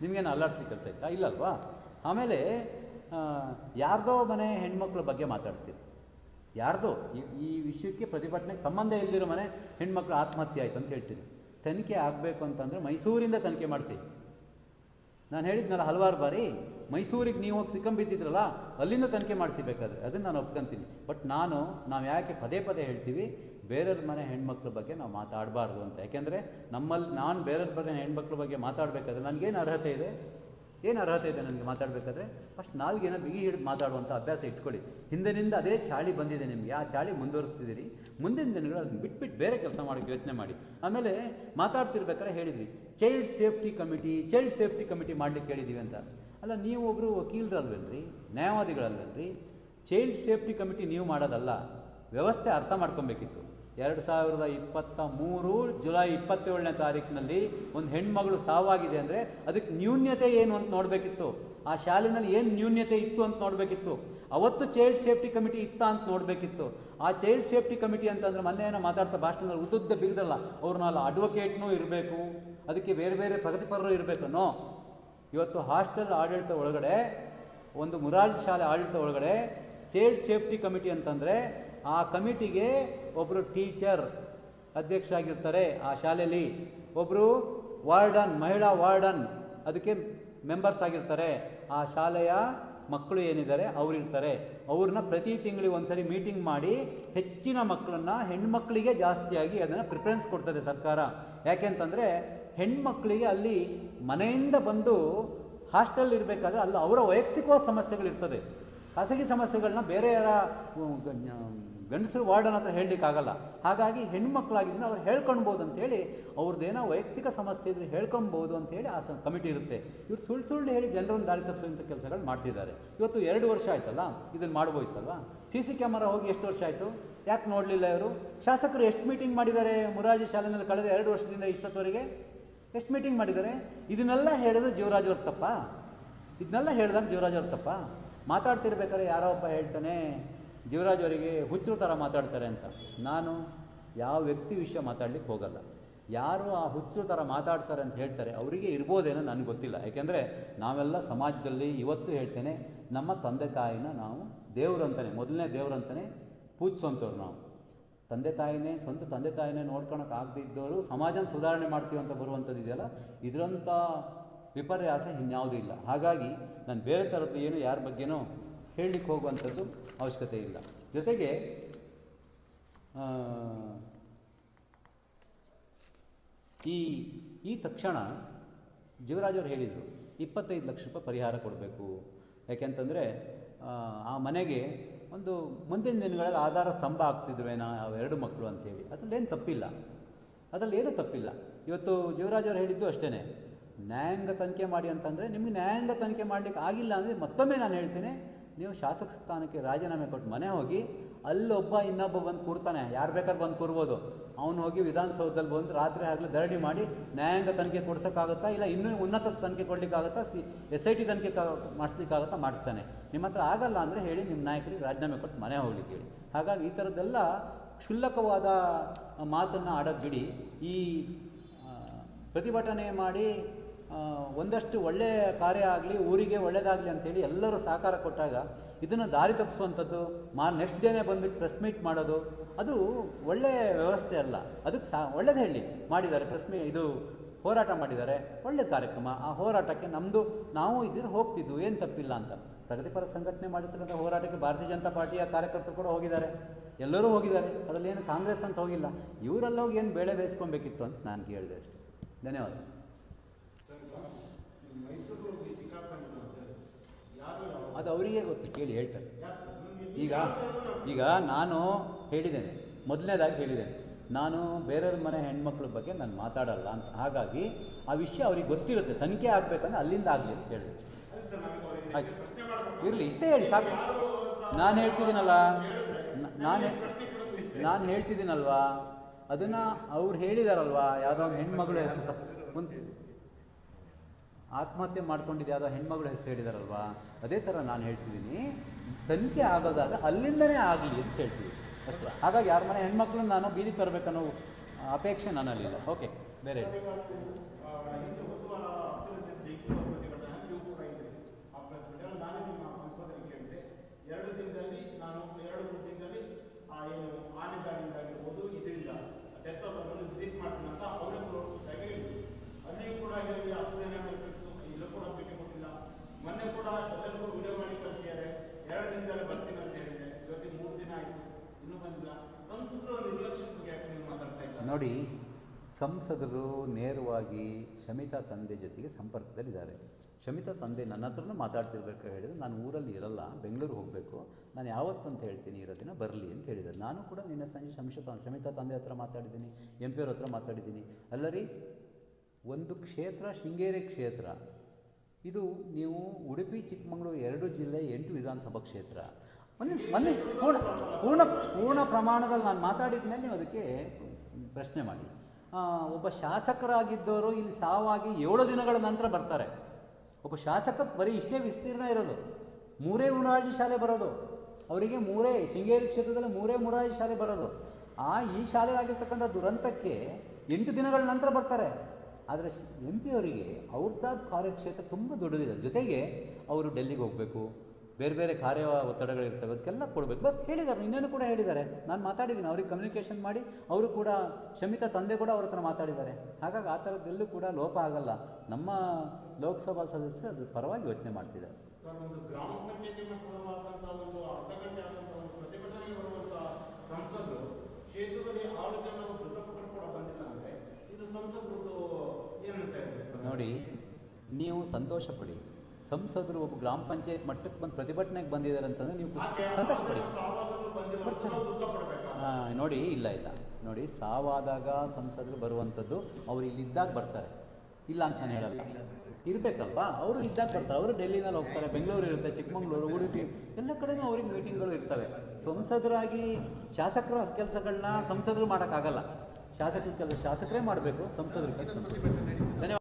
ನಿಮಗೇನು ಅಲ್ಲಾಡಿಸ್ಲಿಕ್ಕೆ ಕೆಲಸ ಇತ್ತಾ ಇಲ್ಲಲ್ವಾ? ಆಮೇಲೆ ಯಾರ್ದೋ ಮನೆ ಹೆಣ್ಮಕ್ಳ ಬಗ್ಗೆ ಮಾತಾಡ್ತೀರಿ. ಯಾರ್ದೋ, ಈ ಈ ವಿಷಯಕ್ಕೆ ಪ್ರತಿಭಟನೆಗೆ ಸಂಬಂಧ ಇಲ್ದಿರೋ ಮನೆ ಹೆಣ್ಮಕ್ಳು ಆತ್ಮಹತ್ಯೆ ಆಯ್ತು ಅಂತ ಹೇಳ್ತೀರಿ. ತನಿಖೆ ಆಗಬೇಕು ಅಂತಂದರೆ ಮೈಸೂರಿಂದ ತನಿಖೆ ಮಾಡಿಸಿ. ನಾನು ಹೇಳಿದ್ನಲ್ಲ ಹಲವಾರು ಬಾರಿ, ಮೈಸೂರಿಗೆ ನೀವು ಹೋಗಿ ಸಿಕ್ಕಂಬಿದ್ದಿದ್ರಲ್ಲ ಅಲ್ಲಿಂದ ತನಿಖೆ ಮಾಡಿಸಿಬೇಕಾದ್ರೆ, ಅದನ್ನು ನಾನು ಒಪ್ಕೊಂತೀನಿ. ಬಟ್ ನಾನು, ನಾವು ಯಾಕೆ ಪದೇ ಪದೇ ಹೇಳ್ತೀವಿ, ಬೇರೆಯವ್ರ ಮನೆ ಹೆಣ್ಮಕ್ಳ ಬಗ್ಗೆ ನಾವು ಮಾತಾಡಬಾರ್ದು ಅಂತ. ಯಾಕೆಂದರೆ ನಮ್ಮಲ್ಲಿ ನಾನು ಬೇರೆಯವ್ರ ಮನೆ ಹೆಣ್ಮಕ್ಳ ಬಗ್ಗೆ ಮಾತಾಡಬೇಕಾದ್ರೆ ನನಗೇನು ಅರ್ಹತೆ ಇದೆ? ಏನು ಅರ್ಹತೆ ಇದೆ ನನಗೆ ಮಾತಾಡಬೇಕಾದ್ರೆ? ಫಸ್ಟ್ ನಾಲ್ಗೇನ ಬಿಗಿ ಹಿಡಿದು ಮಾತಾಡುವಂಥ ಅಭ್ಯಾಸ ಇಟ್ಕೊಳ್ಳಿ. ಹಿಂದಿನಿಂದ ಅದೇ ಚಾಳಿ ಬಂದಿದೆ ನಿಮಗೆ. ಆ ಚಾಳಿ ಮುಂದುವರಿಸ್ತಿದ್ದೀರಿ. ಮುಂದಿನ ದಿನಗಳು ಅದನ್ನು ಬಿಟ್ಬಿಟ್ಟು ಬೇರೆ ಕೆಲಸ ಮಾಡೋಕ್ಕೆ ಯೋಚನೆ ಮಾಡಿ. ಆಮೇಲೆ ಮಾತಾಡ್ತಿರ್ಬೇಕಾದ್ರೆ ಹೇಳಿದ್ರಿ child safety committee child safety committee ಮಾಡಲಿಕ್ಕೆ ಹೇಳಿದ್ದೀವಿ ಅಂತ. ಅಲ್ಲ, ನೀವು ಒಬ್ಬರು ವಕೀಲರಲ್ವೇನ್ರಿ? ನ್ಯಾಯವಾದಿಗಳಲ್ವೇನ್ರಿ? ಚೈಲ್ಡ್ ಸೇಫ್ಟಿ ಕಮಿಟಿ ನೀವು ಮಾಡೋದಲ್ಲ. ವ್ಯವಸ್ಥೆ ಅರ್ಥ ಮಾಡ್ಕೊಬೇಕಿತ್ತು. ಎರಡು ಸಾವಿರದ ಇಪ್ಪತ್ತ ಮೂರು ಜುಲೈ ಇಪ್ಪತ್ತೇಳನೇ ತಾರೀಕಿನಲ್ಲಿ ಒಂದು ಹೆಣ್ಮಗಳು ಸಾವಾಗಿದೆ ಅಂದರೆ ಅದಕ್ಕೆ ನ್ಯೂನ್ಯತೆ ಏನು ಅಂತ ನೋಡಬೇಕಿತ್ತು. ಆ ಶಾಲೆನಲ್ಲಿ ಏನು ನ್ಯೂನ್ಯತೆ ಇತ್ತು ಅಂತ ನೋಡಬೇಕಿತ್ತು. ಅವತ್ತು ಚೈಲ್ಡ್ ಸೇಫ್ಟಿ ಕಮಿಟಿ ಇತ್ತ ಅಂತ ನೋಡಬೇಕಿತ್ತು. ಆ ಚೈಲ್ಡ್ ಸೇಫ್ಟಿ ಕಮಿಟಿ ಅಂತಂದ್ರೆ ಮೊನ್ನೆ ಏನೋ ಮಾತಾಡ್ತಾ ಭಾಷಣದಲ್ಲಿ ಉದ್ದುದ್ದ ಬಿಗದಲ್ಲ ಅವ್ರನ್ನ ಅಡ್ವೊಕೇಟ್ನೂ ಇರಬೇಕು, ಅದಕ್ಕೆ ಬೇರೆ ಬೇರೆ ಪ್ರಗತಿಪರರು ಇರಬೇಕು. ನೋ, ಇವತ್ತು ಹಾಸ್ಟೆಲ್ ಆಡಳಿತ ಒಳಗಡೆ, ಒಂದು ಮುರಾರ್ಜಿ ಶಾಲೆ ಆಡಳಿತ ಒಳಗಡೆ ಚೈಲ್ಡ್ ಸೇಫ್ಟಿ ಕಮಿಟಿ ಅಂತಂದರೆ ಆ ಕಮಿಟಿಗೆ ಒಬ್ಬರು ಟೀಚರ್ ಅಧ್ಯಕ್ಷ ಆಗಿರ್ತಾರೆ ಆ ಶಾಲೆಯಲ್ಲಿ ಒಬ್ಬರು ವಾರ್ಡನ್ ಮಹಿಳಾ ವಾರ್ಡನ್ ಅದಕ್ಕೆ ಮೆಂಬರ್ಸ್ ಆಗಿರ್ತಾರೆ. ಆ ಶಾಲೆಯ ಮಕ್ಕಳು ಏನಿದ್ದಾರೆ ಅವರಿರ್ತಾರೆ. ಅವ್ರನ್ನ ಪ್ರತಿ ತಿಂಗಳಿಗೆ ಒಂದ್ಸರಿ ಮೀಟಿಂಗ್ ಮಾಡಿ ಹೆಚ್ಚಿನ ಮಕ್ಕಳನ್ನು ಹೆಣ್ಮಕ್ಳಿಗೆ ಜಾಸ್ತಿಯಾಗಿ ಅದನ್ನು ಪ್ರಿಫರೆನ್ಸ್ ಕೊಡ್ತದೆ ಸರ್ಕಾರ. ಯಾಕೆಂತಂದರೆ ಹೆಣ್ಮಕ್ಳಿಗೆ ಅಲ್ಲಿ ಮನೆಯಿಂದ ಬಂದು ಹಾಸ್ಟೆಲ್ ಇರಬೇಕಾದ್ರೆ ಅಲ್ಲಿ ಅವರ ವೈಯಕ್ತಿಕವಾದ ಸಮಸ್ಯೆಗಳಿರ್ತದೆ. ಖಾಸಗಿ ಸಮಸ್ಯೆಗಳನ್ನ ಬೇರೆ ಯಾರ ಉಮ್, ಗ- ಗಂಡಸರು ವಾರ್ಡನ್ ಹತ್ರ ಹೇಳಲಿಕ್ಕಾಗಲ್ಲ. ಹಾಗಾಗಿ ಹೆಣ್ಮಕ್ಳಾಗಿದ್ದರಿಂದ ಅವ್ರು ಹೇಳ್ಕೊಳ್ಬೋದು ಅಂತೇಳಿ ಅವ್ರದ್ದೇನೋ ವೈಯಕ್ತಿಕ ಸಮಸ್ಯೆ ಇದ್ರೆ ಹೇಳ್ಕೊಬೋದು ಅಂತೇಳಿ ಆ ಕಮಿಟಿ ಇರುತ್ತೆ. ಇವ್ರು ಸುಳ್ಳು ಸುಳ್ಳು ಹೇಳಿ ಜನರನ್ನು ದಾರಿ ತಪ್ಪಿಸುವಂಥ ಕೆಲಸಗಳು ಮಾಡ್ತಿದ್ದಾರೆ. ಇವತ್ತು ಎರಡು ವರ್ಷ ಆಯ್ತಲ್ಲ ಇದನ್ನು ಮಾಡ್ಬೋಯ್ತಲ್ವಾ? ಸಿ ಸಿ ಕ್ಯಾಮರಾ ಹೋಗಿ ಎಷ್ಟು ವರ್ಷ ಆಯಿತು? ಯಾಕೆ ನೋಡಲಿಲ್ಲ ಇವರು? ಶಾಸಕರು ಎಷ್ಟು ಮೀಟಿಂಗ್ ಮಾಡಿದ್ದಾರೆ? ಮುರಾಜಿ ಶಾಲೆಯಲ್ಲಿ ಕಳೆದ ಎರಡು ವರ್ಷದಿಂದ ಇಷ್ಟೊತ್ತವರೆಗೆ? ಎಷ್ಟು ಮೀಟಿಂಗ್ ಮಾಡಿದ್ದಾರೆ? ಇದನ್ನೆಲ್ಲ ಹೇಳಿದ್ರೆ ಜೀವರಾಜ್ ಅವ್ರ ತಪ್ಪ? ಇದನ್ನೆಲ್ಲ ಹೇಳಿದಾಗ ಜೀವರಾಜ್ ಅವ್ರ ತಪ್ಪ? ಮಾತಾಡ್ತಿರ್ಬೇಕಾದ್ರೆ ಯಾರೋ ಒಬ್ಬ ಹೇಳ್ತಾನೆ ಜೀವರಾಜ್ ಅವರಿಗೆ ಹುಚ್ಚರು ಥರ ಮಾತಾಡ್ತಾರೆ ಅಂತ. ನಾನು ಯಾವ ವ್ಯಕ್ತಿ ವಿಷಯ ಮಾತಾಡ್ಲಿಕ್ಕೆ ಹೋಗಲ್ಲ. ಯಾರು ಆ ಹುಚ್ಚರು ಥರ ಮಾತಾಡ್ತಾರೆ ಅಂತ ಹೇಳ್ತಾರೆ, ಅವರಿಗೆ ಇರ್ಬೋದೇನೋ ನನಗೆ ಗೊತ್ತಿಲ್ಲ. ಯಾಕೆಂದರೆ ನಾವೆಲ್ಲ ಸಮಾಜದಲ್ಲಿ ಇವತ್ತು ಹೇಳ್ತೇನೆ, ನಮ್ಮ ತಂದೆ ತಾಯಿನ ನಾವು ದೇವ್ರಂತಾನೆ ಮೊದಲನೇ ದೇವ್ರಂತಾನೆ ಪೂಜಿಸುವಂಥವ್ರು ನಾವು. ತಂದೆ ತಾಯಿನೇ, ಸ್ವಂತ ತಂದೆ ತಾಯಿನೇ ನೋಡ್ಕೊಳಕ್ಕೆ ಆಗದಿದ್ದವರು ಸಮಾಜನ ಸುಧಾರಣೆ ಮಾಡ್ತೀವಿ ಅಂತ ಬರುವಂಥದ್ದು ಇದೆಯಲ್ಲ, ಇದರಂಥ ವಿಪರ್ಯಾಸ ಇನ್ಯಾವುದೂ ಇಲ್ಲ. ಹಾಗಾಗಿ ನಾನು ಬೇರೆ ಥರದ್ದು ಏನು, ಯಾರ ಬಗ್ಗೆನೂ ಹೇಳಲಿಕ್ಕೆ ಹೋಗುವಂಥದ್ದು ಅವಶ್ಯಕತೆ ಇಲ್ಲ. ಜೊತೆಗೆ ಈ ಈ ತಕ್ಷಣ ಜೀವರಾಜವ್ರು ಹೇಳಿದರು, ಇಪ್ಪತ್ತೈದು ಲಕ್ಷ ರೂಪಾಯಿ ಪರಿಹಾರ ಕೊಡಬೇಕು. ಯಾಕೆಂತಂದರೆ, ಆ ಮನೆಗೆ ಒಂದು ಮುಂದಿನ ದಿನಗಳಲ್ಲಿ ಆಧಾರ ಸ್ತಂಭ ಆಗ್ತಿದ್ವೇನೋ ಎರಡು ಮಕ್ಕಳು ಅಂತೇಳಿ. ಅದರಲ್ಲಿ ಏನು ತಪ್ಪಿಲ್ಲ. ಅದರಲ್ಲಿ ಏನೂ ತಪ್ಪಿಲ್ಲ. ಇವತ್ತು ಜೀವರಾಜವ್ರು ಹೇಳಿದ್ದು ಅಷ್ಟೇ ನ್ಯಾಯಾಂಗ ತನಿಖೆ ಮಾಡಿ ಅಂತಂದರೆ ನಿಮಗೆ ನ್ಯಾಯಾಂಗ ತನಿಖೆ ಮಾಡಲಿಕ್ಕೆ ಆಗಿಲ್ಲ ಅಂದರೆ ಮತ್ತೊಮ್ಮೆ ನಾನು ಹೇಳ್ತೀನಿ ನೀವು ಶಾಸಕ ಸ್ಥಾನಕ್ಕೆ ರಾಜೀನಾಮೆ ಕೊಟ್ಟು ಮನೆ ಹೋಗಿ, ಅಲ್ಲೊಬ್ಬ ಇನ್ನೊಬ್ಬ ಬಂದು ಕೂರ್ತಾನೆ. ಯಾರು ಬೇಕಾದ್ರೆ ಬಂದು ಕೂರ್ಬೋದು. ಅವನು ಹೋಗಿ ವಿಧಾನಸೌಧದಲ್ಲಿ ಬಂದು ರಾತ್ರಿ ಆಗಲಿ ದರಡಿ ಮಾಡಿ ನ್ಯಾಯಾಂಗ ತನಿಖೆ ಕೊಡ್ಸೋಕ್ಕಾಗುತ್ತಾ ಇಲ್ಲ ಇನ್ನೂ ಉನ್ನತ ತನಿಖೆ ಕೊಡಲಿಕ್ಕಾಗುತ್ತಾ ಸಿ, ಎಸ್ ಐ ಟಿ ತನಿಖೆ ಮಾಡಿಸ್ಲಿಕ್ಕಾಗುತ್ತಾ ಮಾಡಿಸ್ತಾನೆ. ನಿಮ್ಮ ಹತ್ರ ಆಗಲ್ಲ ಅಂದರೆ ಹೇಳಿ ನಿಮ್ಮ ನಾಯಕರಿಗೆ ರಾಜೀನಾಮೆ ಕೊಟ್ಟು ಮನೆ ಹೋಗ್ಲಿಕ್ಕೆ ಹೇಳಿ. ಹಾಗಾಗಿ ಈ ಥರದ್ದೆಲ್ಲ ಕ್ಷುಲ್ಲಕವಾದ ಮಾತನ್ನು ಆಡೋದು ಬಿಡಿ. ಈ ಪ್ರತಿಭಟನೆ ಮಾಡಿ ಒಂದಷ್ಟು ಒಳ್ಳೆಯ ಕಾರ್ಯ ಆಗಲಿ, ಊರಿಗೆ ಒಳ್ಳೆಯದಾಗಲಿ ಅಂಥೇಳಿ ಎಲ್ಲರೂ ಸಹಕಾರ ಕೊಟ್ಟಾಗ ಇದನ್ನು ದಾರಿ ತಪ್ಪಿಸುವಂಥದ್ದು, ಮಾ ನೆಕ್ಸ್ಟ್ ಡೇನೇ ಬಂದುಬಿಟ್ಟು ಪ್ರೆಸ್ ಮೀಟ್ ಮಾಡೋದು, ಅದು ಒಳ್ಳೆಯ ವ್ಯವಸ್ಥೆ ಅಲ್ಲ. ಅದಕ್ಕೆ ಸಾ, ಒಳ್ಳೇದು ಹೇಳಿ. ಮಾಡಿದ್ದಾರೆ ಪ್ರೆಸ್ ಮೀ ಇದು ಹೋರಾಟ ಮಾಡಿದ್ದಾರೆ, ಒಳ್ಳೆ ಕಾರ್ಯಕ್ರಮ. ಆ ಹೋರಾಟಕ್ಕೆ ನಮ್ಮದು ನಾವು ಇದ್ರೆ ಹೋಗ್ತಿದ್ವು, ಏನು ತಪ್ಪಿಲ್ಲ ಅಂತ. ಪ್ರಗತಿಪರ ಸಂಘಟನೆ ಮಾಡಿರ್ತಕ್ಕಂಥ ಹೋರಾಟಕ್ಕೆ ಭಾರತೀಯ ಜನತಾ ಪಾರ್ಟಿಯ ಕಾರ್ಯಕರ್ತರು ಕೂಡ ಹೋಗಿದ್ದಾರೆ. ಎಲ್ಲರೂ ಹೋಗಿದ್ದಾರೆ. ಅದರಲ್ಲಿ ಏನು ಕಾಂಗ್ರೆಸ್ ಅಂತ ಹೋಗಿಲ್ಲ. ಇವರೆಲ್ಲ ಹೋಗಿ ಏನು ಬೇಳೆ ಬೇಯಿಸ್ಕೊಬೇಕಿತ್ತು ಅಂತ ನಾನು ಕೇಳಿದೆ ಅಷ್ಟೇ. ಧನ್ಯವಾದ ಸರ್ ಈಗ ಈ ಮೈಸೂರು ಹೋಗಿ ಸಿಕ್ಕಾಕೊಂಡಿದ್ದು ಅಂತ ಹೇಳಿ. ಯಾರು ಯಾವ ಅದು ಅವರಿಗೆ ಗೊತ್ತು ಕೇಳಿ ಹೇಳ್ತಾರೆ. ಈಗ ಈಗ ನಾನು ಹೇಳಿದ್ದೇನೆ ಮೊದಲನೇದಾಗಿ ಹೇಳಿದ್ದೇನೆ. ನಾನು ಬೇರೆಯವ್ರ ಮನೆ ಹೆಣ್ಮಕ್ಳ ಬಗ್ಗೆ ನಾನು ಮಾತಾಡಲ್ಲ ಅಂತ. ಹಾಗಾಗಿ ಆ ವಿಷಯ ಅವ್ರಿಗೆ ಗೊತ್ತಿರುತ್ತೆ ತನಿಖೆ ಆಗಬೇಕಂದ್ರೆ ಅಲ್ಲಿಂದ ಆಗಲಿ ಅಂತ ಹೇಳಿದೆ ಮಾಡ್ಬೇಕು. ಇರಲಿ ಇಷ್ಟೇ ಹೇಳಿ ಸಾಕು. ನಾನು ಹೇಳ್ತಿದ್ದೀನಲ್ಲ. ನಾನು ನಾನು ಹೇಳ್ತಿದ್ದೀನಲ್ವಾ? ಅದನ್ನು ಅವ್ರು ಹೇಳಿದಾರಲ್ವಾ? ಯಾವುದೋ ಹೆಣ್ಮಗಳು ಹೆಸರು ಒಂದು ಆತ್ಮಹತ್ಯೆ ಮಾಡ್ಕೊಂಡಿದ್ದು ಯಾವುದೋ ಹೆಣ್ಮಗಳು ಹೆಸರು ಹೇಳಿದಾರಲ್ವಾ? ಅದೇ ಥರ ನಾನು ಹೇಳ್ತಿದ್ದೀನಿ. ತನಿಖೆ ಆಗೋದಾದ್ರೆ ಅಲ್ಲಿಂದನೇ ಆಗಲಿ ಅಂತ ಹೇಳ್ತೀವಿ. ಅಷ್ಟೇ. ಹಾಗಾಗಿ ಯಾರ ಮನೆ ಹೆಣ್ಮಕ್ಳನ್ನ ನಾನು ಬೀದಿ ತರಬೇಕನ್ನೋ ಅಪೇಕ್ಷೆ ನನ್ನಲ್ಲಿಲ್ಲ. ಓಕೆ ಬೇರೆ ಹೇಳಿ. ಆ, ಹಿಂದೆ ಒಂದು ವಾರ ಹತ್ತಿರದ ಜೈಪುರ ಪ್ರತಿಭಟನೆ ನೀವು ಕೂಡ ಇದ್ರಿ ಆ ಪ್ರತಿಭಟನೆ ನಾನೇ ನಿಮ್ಮ ಸಂಸದರಿಗೆ ಕೇಳಿದೆ ಎರಡು ದಿನದಲ್ಲಿ ನಾನು ಎರಡು ಮೂರು ದಿನದಲ್ಲಿ ಆ ಏನು ಆನೆ ದಾಳಿಯಿಂದಾಗಿರ್ಬೋದು ಇದರಿಂದ ಡೆತ್ ಆದವರನ್ನು ವಿಸಿಟ್ ಮಾಡ್ತೀನಿ ಅಂತ ಅವರೇ ಪೂರ್ವಕವಾಗಿ ಹೇಳಿದ್ರು ಅಲ್ಲಿಯೂ ಕೂಡ ಹೇಳಿ ಹತ್ತು ಜನ ಬೇಕಿತ್ತು ಇಲ್ಲೂ ಕೂಡ ಭೇಟಿ ಕೊಟ್ಟಿಲ್ಲ ಮೊನ್ನೆ ಕೂಡ ಎಲ್ಲರಿಗೂ ವಿಡಿಯೋ ಮಾಡಿ ಕಳಿಸಿದ್ದಾರೆ ಎರಡು ದಿನದಲ್ಲಿ ಬರ್ತೀನಿ ಅಂತ ಹೇಳಿದೆ ಇವತ್ತಿಗೆ ಮೂರು ದಿನ ಆಯಿತು ಇನ್ನೂ ಬಂದಿಲ್ಲ ಸಂಸದರು ನಿರ್ಲಕ್ಷ್ಯದ ಬಗ್ಗೆ ಯಾಕೆ ನೀವು ಮಾತಾಡ್ತಾ ಇಲ್ಲ ನೋಡಿ, ಸಂಸದರು ನೇರವಾಗಿ ಶಮಿತಾ ತಂದೆ ಜೊತೆಗೆ ಸಂಪರ್ಕದಲ್ಲಿದ್ದಾರೆ. ಶಮಿತಾ ತಂದೆ ನನ್ನ ಹತ್ರನೂ ಮಾತಾಡ್ತಿರ್ಬೇಕು ಹೇಳಿದ್ರು. ನಾನು ಊರಲ್ಲಿ ಇರಲ್ಲ, ಬೆಂಗಳೂರು ಹೋಗಬೇಕು. ನಾನು ಯಾವತ್ತು ಅಂತ ಹೇಳ್ತೀನಿ, ಇರೋ ದಿನ ಬರಲಿ ಅಂತ ಹೇಳಿದ್ದಾರೆ. ನಾನು ಕೂಡ ನಿನ್ನೆ ಸಂಜೆ ಶಮಿತಾ ಶಮಿತಾ ತಂದೆ ಹತ್ರ ಮಾತಾಡಿದ್ದೀನಿ, ಎಂ ಪಿ ಅವ್ರ ಹತ್ರ ಮಾತಾಡಿದ್ದೀನಿ. ಅಲ್ಲರಿ ಒಂದು ಕ್ಷೇತ್ರ ಶೃಂಗೇರಿ ಕ್ಷೇತ್ರ. ಇದು ನೀವು ಉಡುಪಿ, ಚಿಕ್ಕಮಗಳೂರು ಎರಡು ಜಿಲ್ಲೆ ಎಂಟು ವಿಧಾನಸಭಾ ಕ್ಷೇತ್ರ. ಒಂದು ನಿಮಿಷ ಪೂರ್ಣ ಪೂರ್ಣ ಪೂರ್ಣ ಪ್ರಮಾಣದಲ್ಲಿ ನಾನು ಮಾತಾಡಿದ ಮೇಲೆ ನೀವು ಅದಕ್ಕೆ ಪ್ರಶ್ನೆ ಮಾಡಿ. ಒಬ್ಬ ಶಾಸಕರಾಗಿದ್ದವರು ಇಲ್ಲಿ ಸಾವಾಗಿ ಏಳು ದಿನಗಳ ನಂತರ ಬರ್ತಾರೆ. ಒಬ್ಬ ಶಾಸಕ ಬರೀ ಇಷ್ಟೇ ವಿಸ್ತೀರ್ಣ ಇರೋದು. ಮೂರೇ ಮುರಾರ್ಜಿ ಶಾಲೆ ಬರೋದು. ಅವರಿಗೆ ಮೂರೇ, ಶೃಂಗೇರಿ ಕ್ಷೇತ್ರದಲ್ಲಿ ಮೂರೇ ಮುರಾರ್ಜಿ ಶಾಲೆ ಬರೋದು. ಆ, ಈ ಶಾಲೆ ಆಗಿರ್ತಕ್ಕಂಥ ದುರಂತಕ್ಕೆ ಎಂಟು ದಿನಗಳ ನಂತರ ಬರ್ತಾರೆ. ಆದರೆ ಎಂ ಪಿ ಅವರಿಗೆ ಅವ್ರದ್ದಾದ ಕಾರ್ಯಕ್ಷೇತ್ರ ತುಂಬ ದೊಡ್ಡದಿದೆ. ಜೊತೆಗೆ ಅವರು ಡೆಲ್ಲಿಗೆ ಹೋಗಬೇಕು ಬೇರೆ ಬೇರೆ ಕಾರ್ಯ ಒತ್ತಡಗಳಿರ್ತವೆ ಅದಕ್ಕೆಲ್ಲ ಕೊಡಬೇಕು. ಬಟ್ ಹೇಳಿದ್ದಾರೆ ಇನ್ನೇನು ಕೂಡ ಹೇಳಿದ್ದಾರೆ. ನಾನು ಮಾತಾಡಿದ್ದೀನಿ ಅವ್ರಿಗೆ ಕಮ್ಯುನಿಕೇಷನ್ ಮಾಡಿ ಅವರು ಕೂಡ ಶಮಿತ ತಂದೆ ಕೂಡ ಅವ್ರ ಹತ್ರ ಮಾತಾಡಿದ್ದಾರೆ. ಹಾಗಾಗಿ ಆ ಥರದ್ದೆಲ್ಲೂ ಕೂಡ ಲೋಪ ಆಗಲ್ಲ. ನಮ್ಮ ಲೋಕಸಭಾ ಸದಸ್ಯರು ಅದ್ರ ಪರವಾಗಿ ಯೋಚನೆ ಮಾಡ್ತಿದ್ದಾರೆ. ನೋಡಿ ನೀವು ಸಂತೋಷ ಪಡಿ. ಸಂಸದರು ಒಬ್ಬ ಗ್ರಾಮ ಪಂಚಾಯತ್ ಮಟ್ಟಕ್ಕೆ ಬಂದು ಪ್ರತಿಭಟನೆಗೆ ಬಂದಿದ್ದಾರೆ ಅಂತಂದರೆ ನೀವು ಸಂತೋಷ ಪಡಿ ಹಾಂ ನೋಡಿ ಇಲ್ಲ ಇಲ್ಲ. ನೋಡಿ ಸಾವಾದಾಗ ಸಂಸದರು ಬರುವಂಥದ್ದು ಅವರು ಇಲ್ಲಿದ್ದಾಗ ಬರ್ತಾರೆ. ಇಲ್ಲ ಅಂತ ನಾನು ಹೇಳಲ್ಲ. ಇರಬೇಕಲ್ವ? ಅವರು ಇದ್ದಾಗ ಬರ್ತಾರೆ. ಅವರು ಡೆಲ್ಲಿನಲ್ಲಿ ಹೋಗ್ತಾರೆ ಬೆಂಗಳೂರು ಇರುತ್ತೆ ಚಿಕ್ಕಮಗಳೂರು ಉಡುಪಿ ಎಲ್ಲ ಕಡೆನೂ ಅವ್ರಿಗೆ ಮೀಟಿಂಗ್ಗಳು ಇರ್ತವೆ. ಸಂಸದರಾಗಿ ಶಾಸಕರ ಕೆಲಸಗಳನ್ನ ಸಂಸದರು ಮಾಡೋಕ್ಕಾಗಲ್ಲ. ಶಾಸಕರ ಕೆಲಸ ಶಾಸಕರೇ ಮಾಡಬೇಕು ಸಂಸದರ ಕೆಲಸ. ಧನ್ಯವಾದ.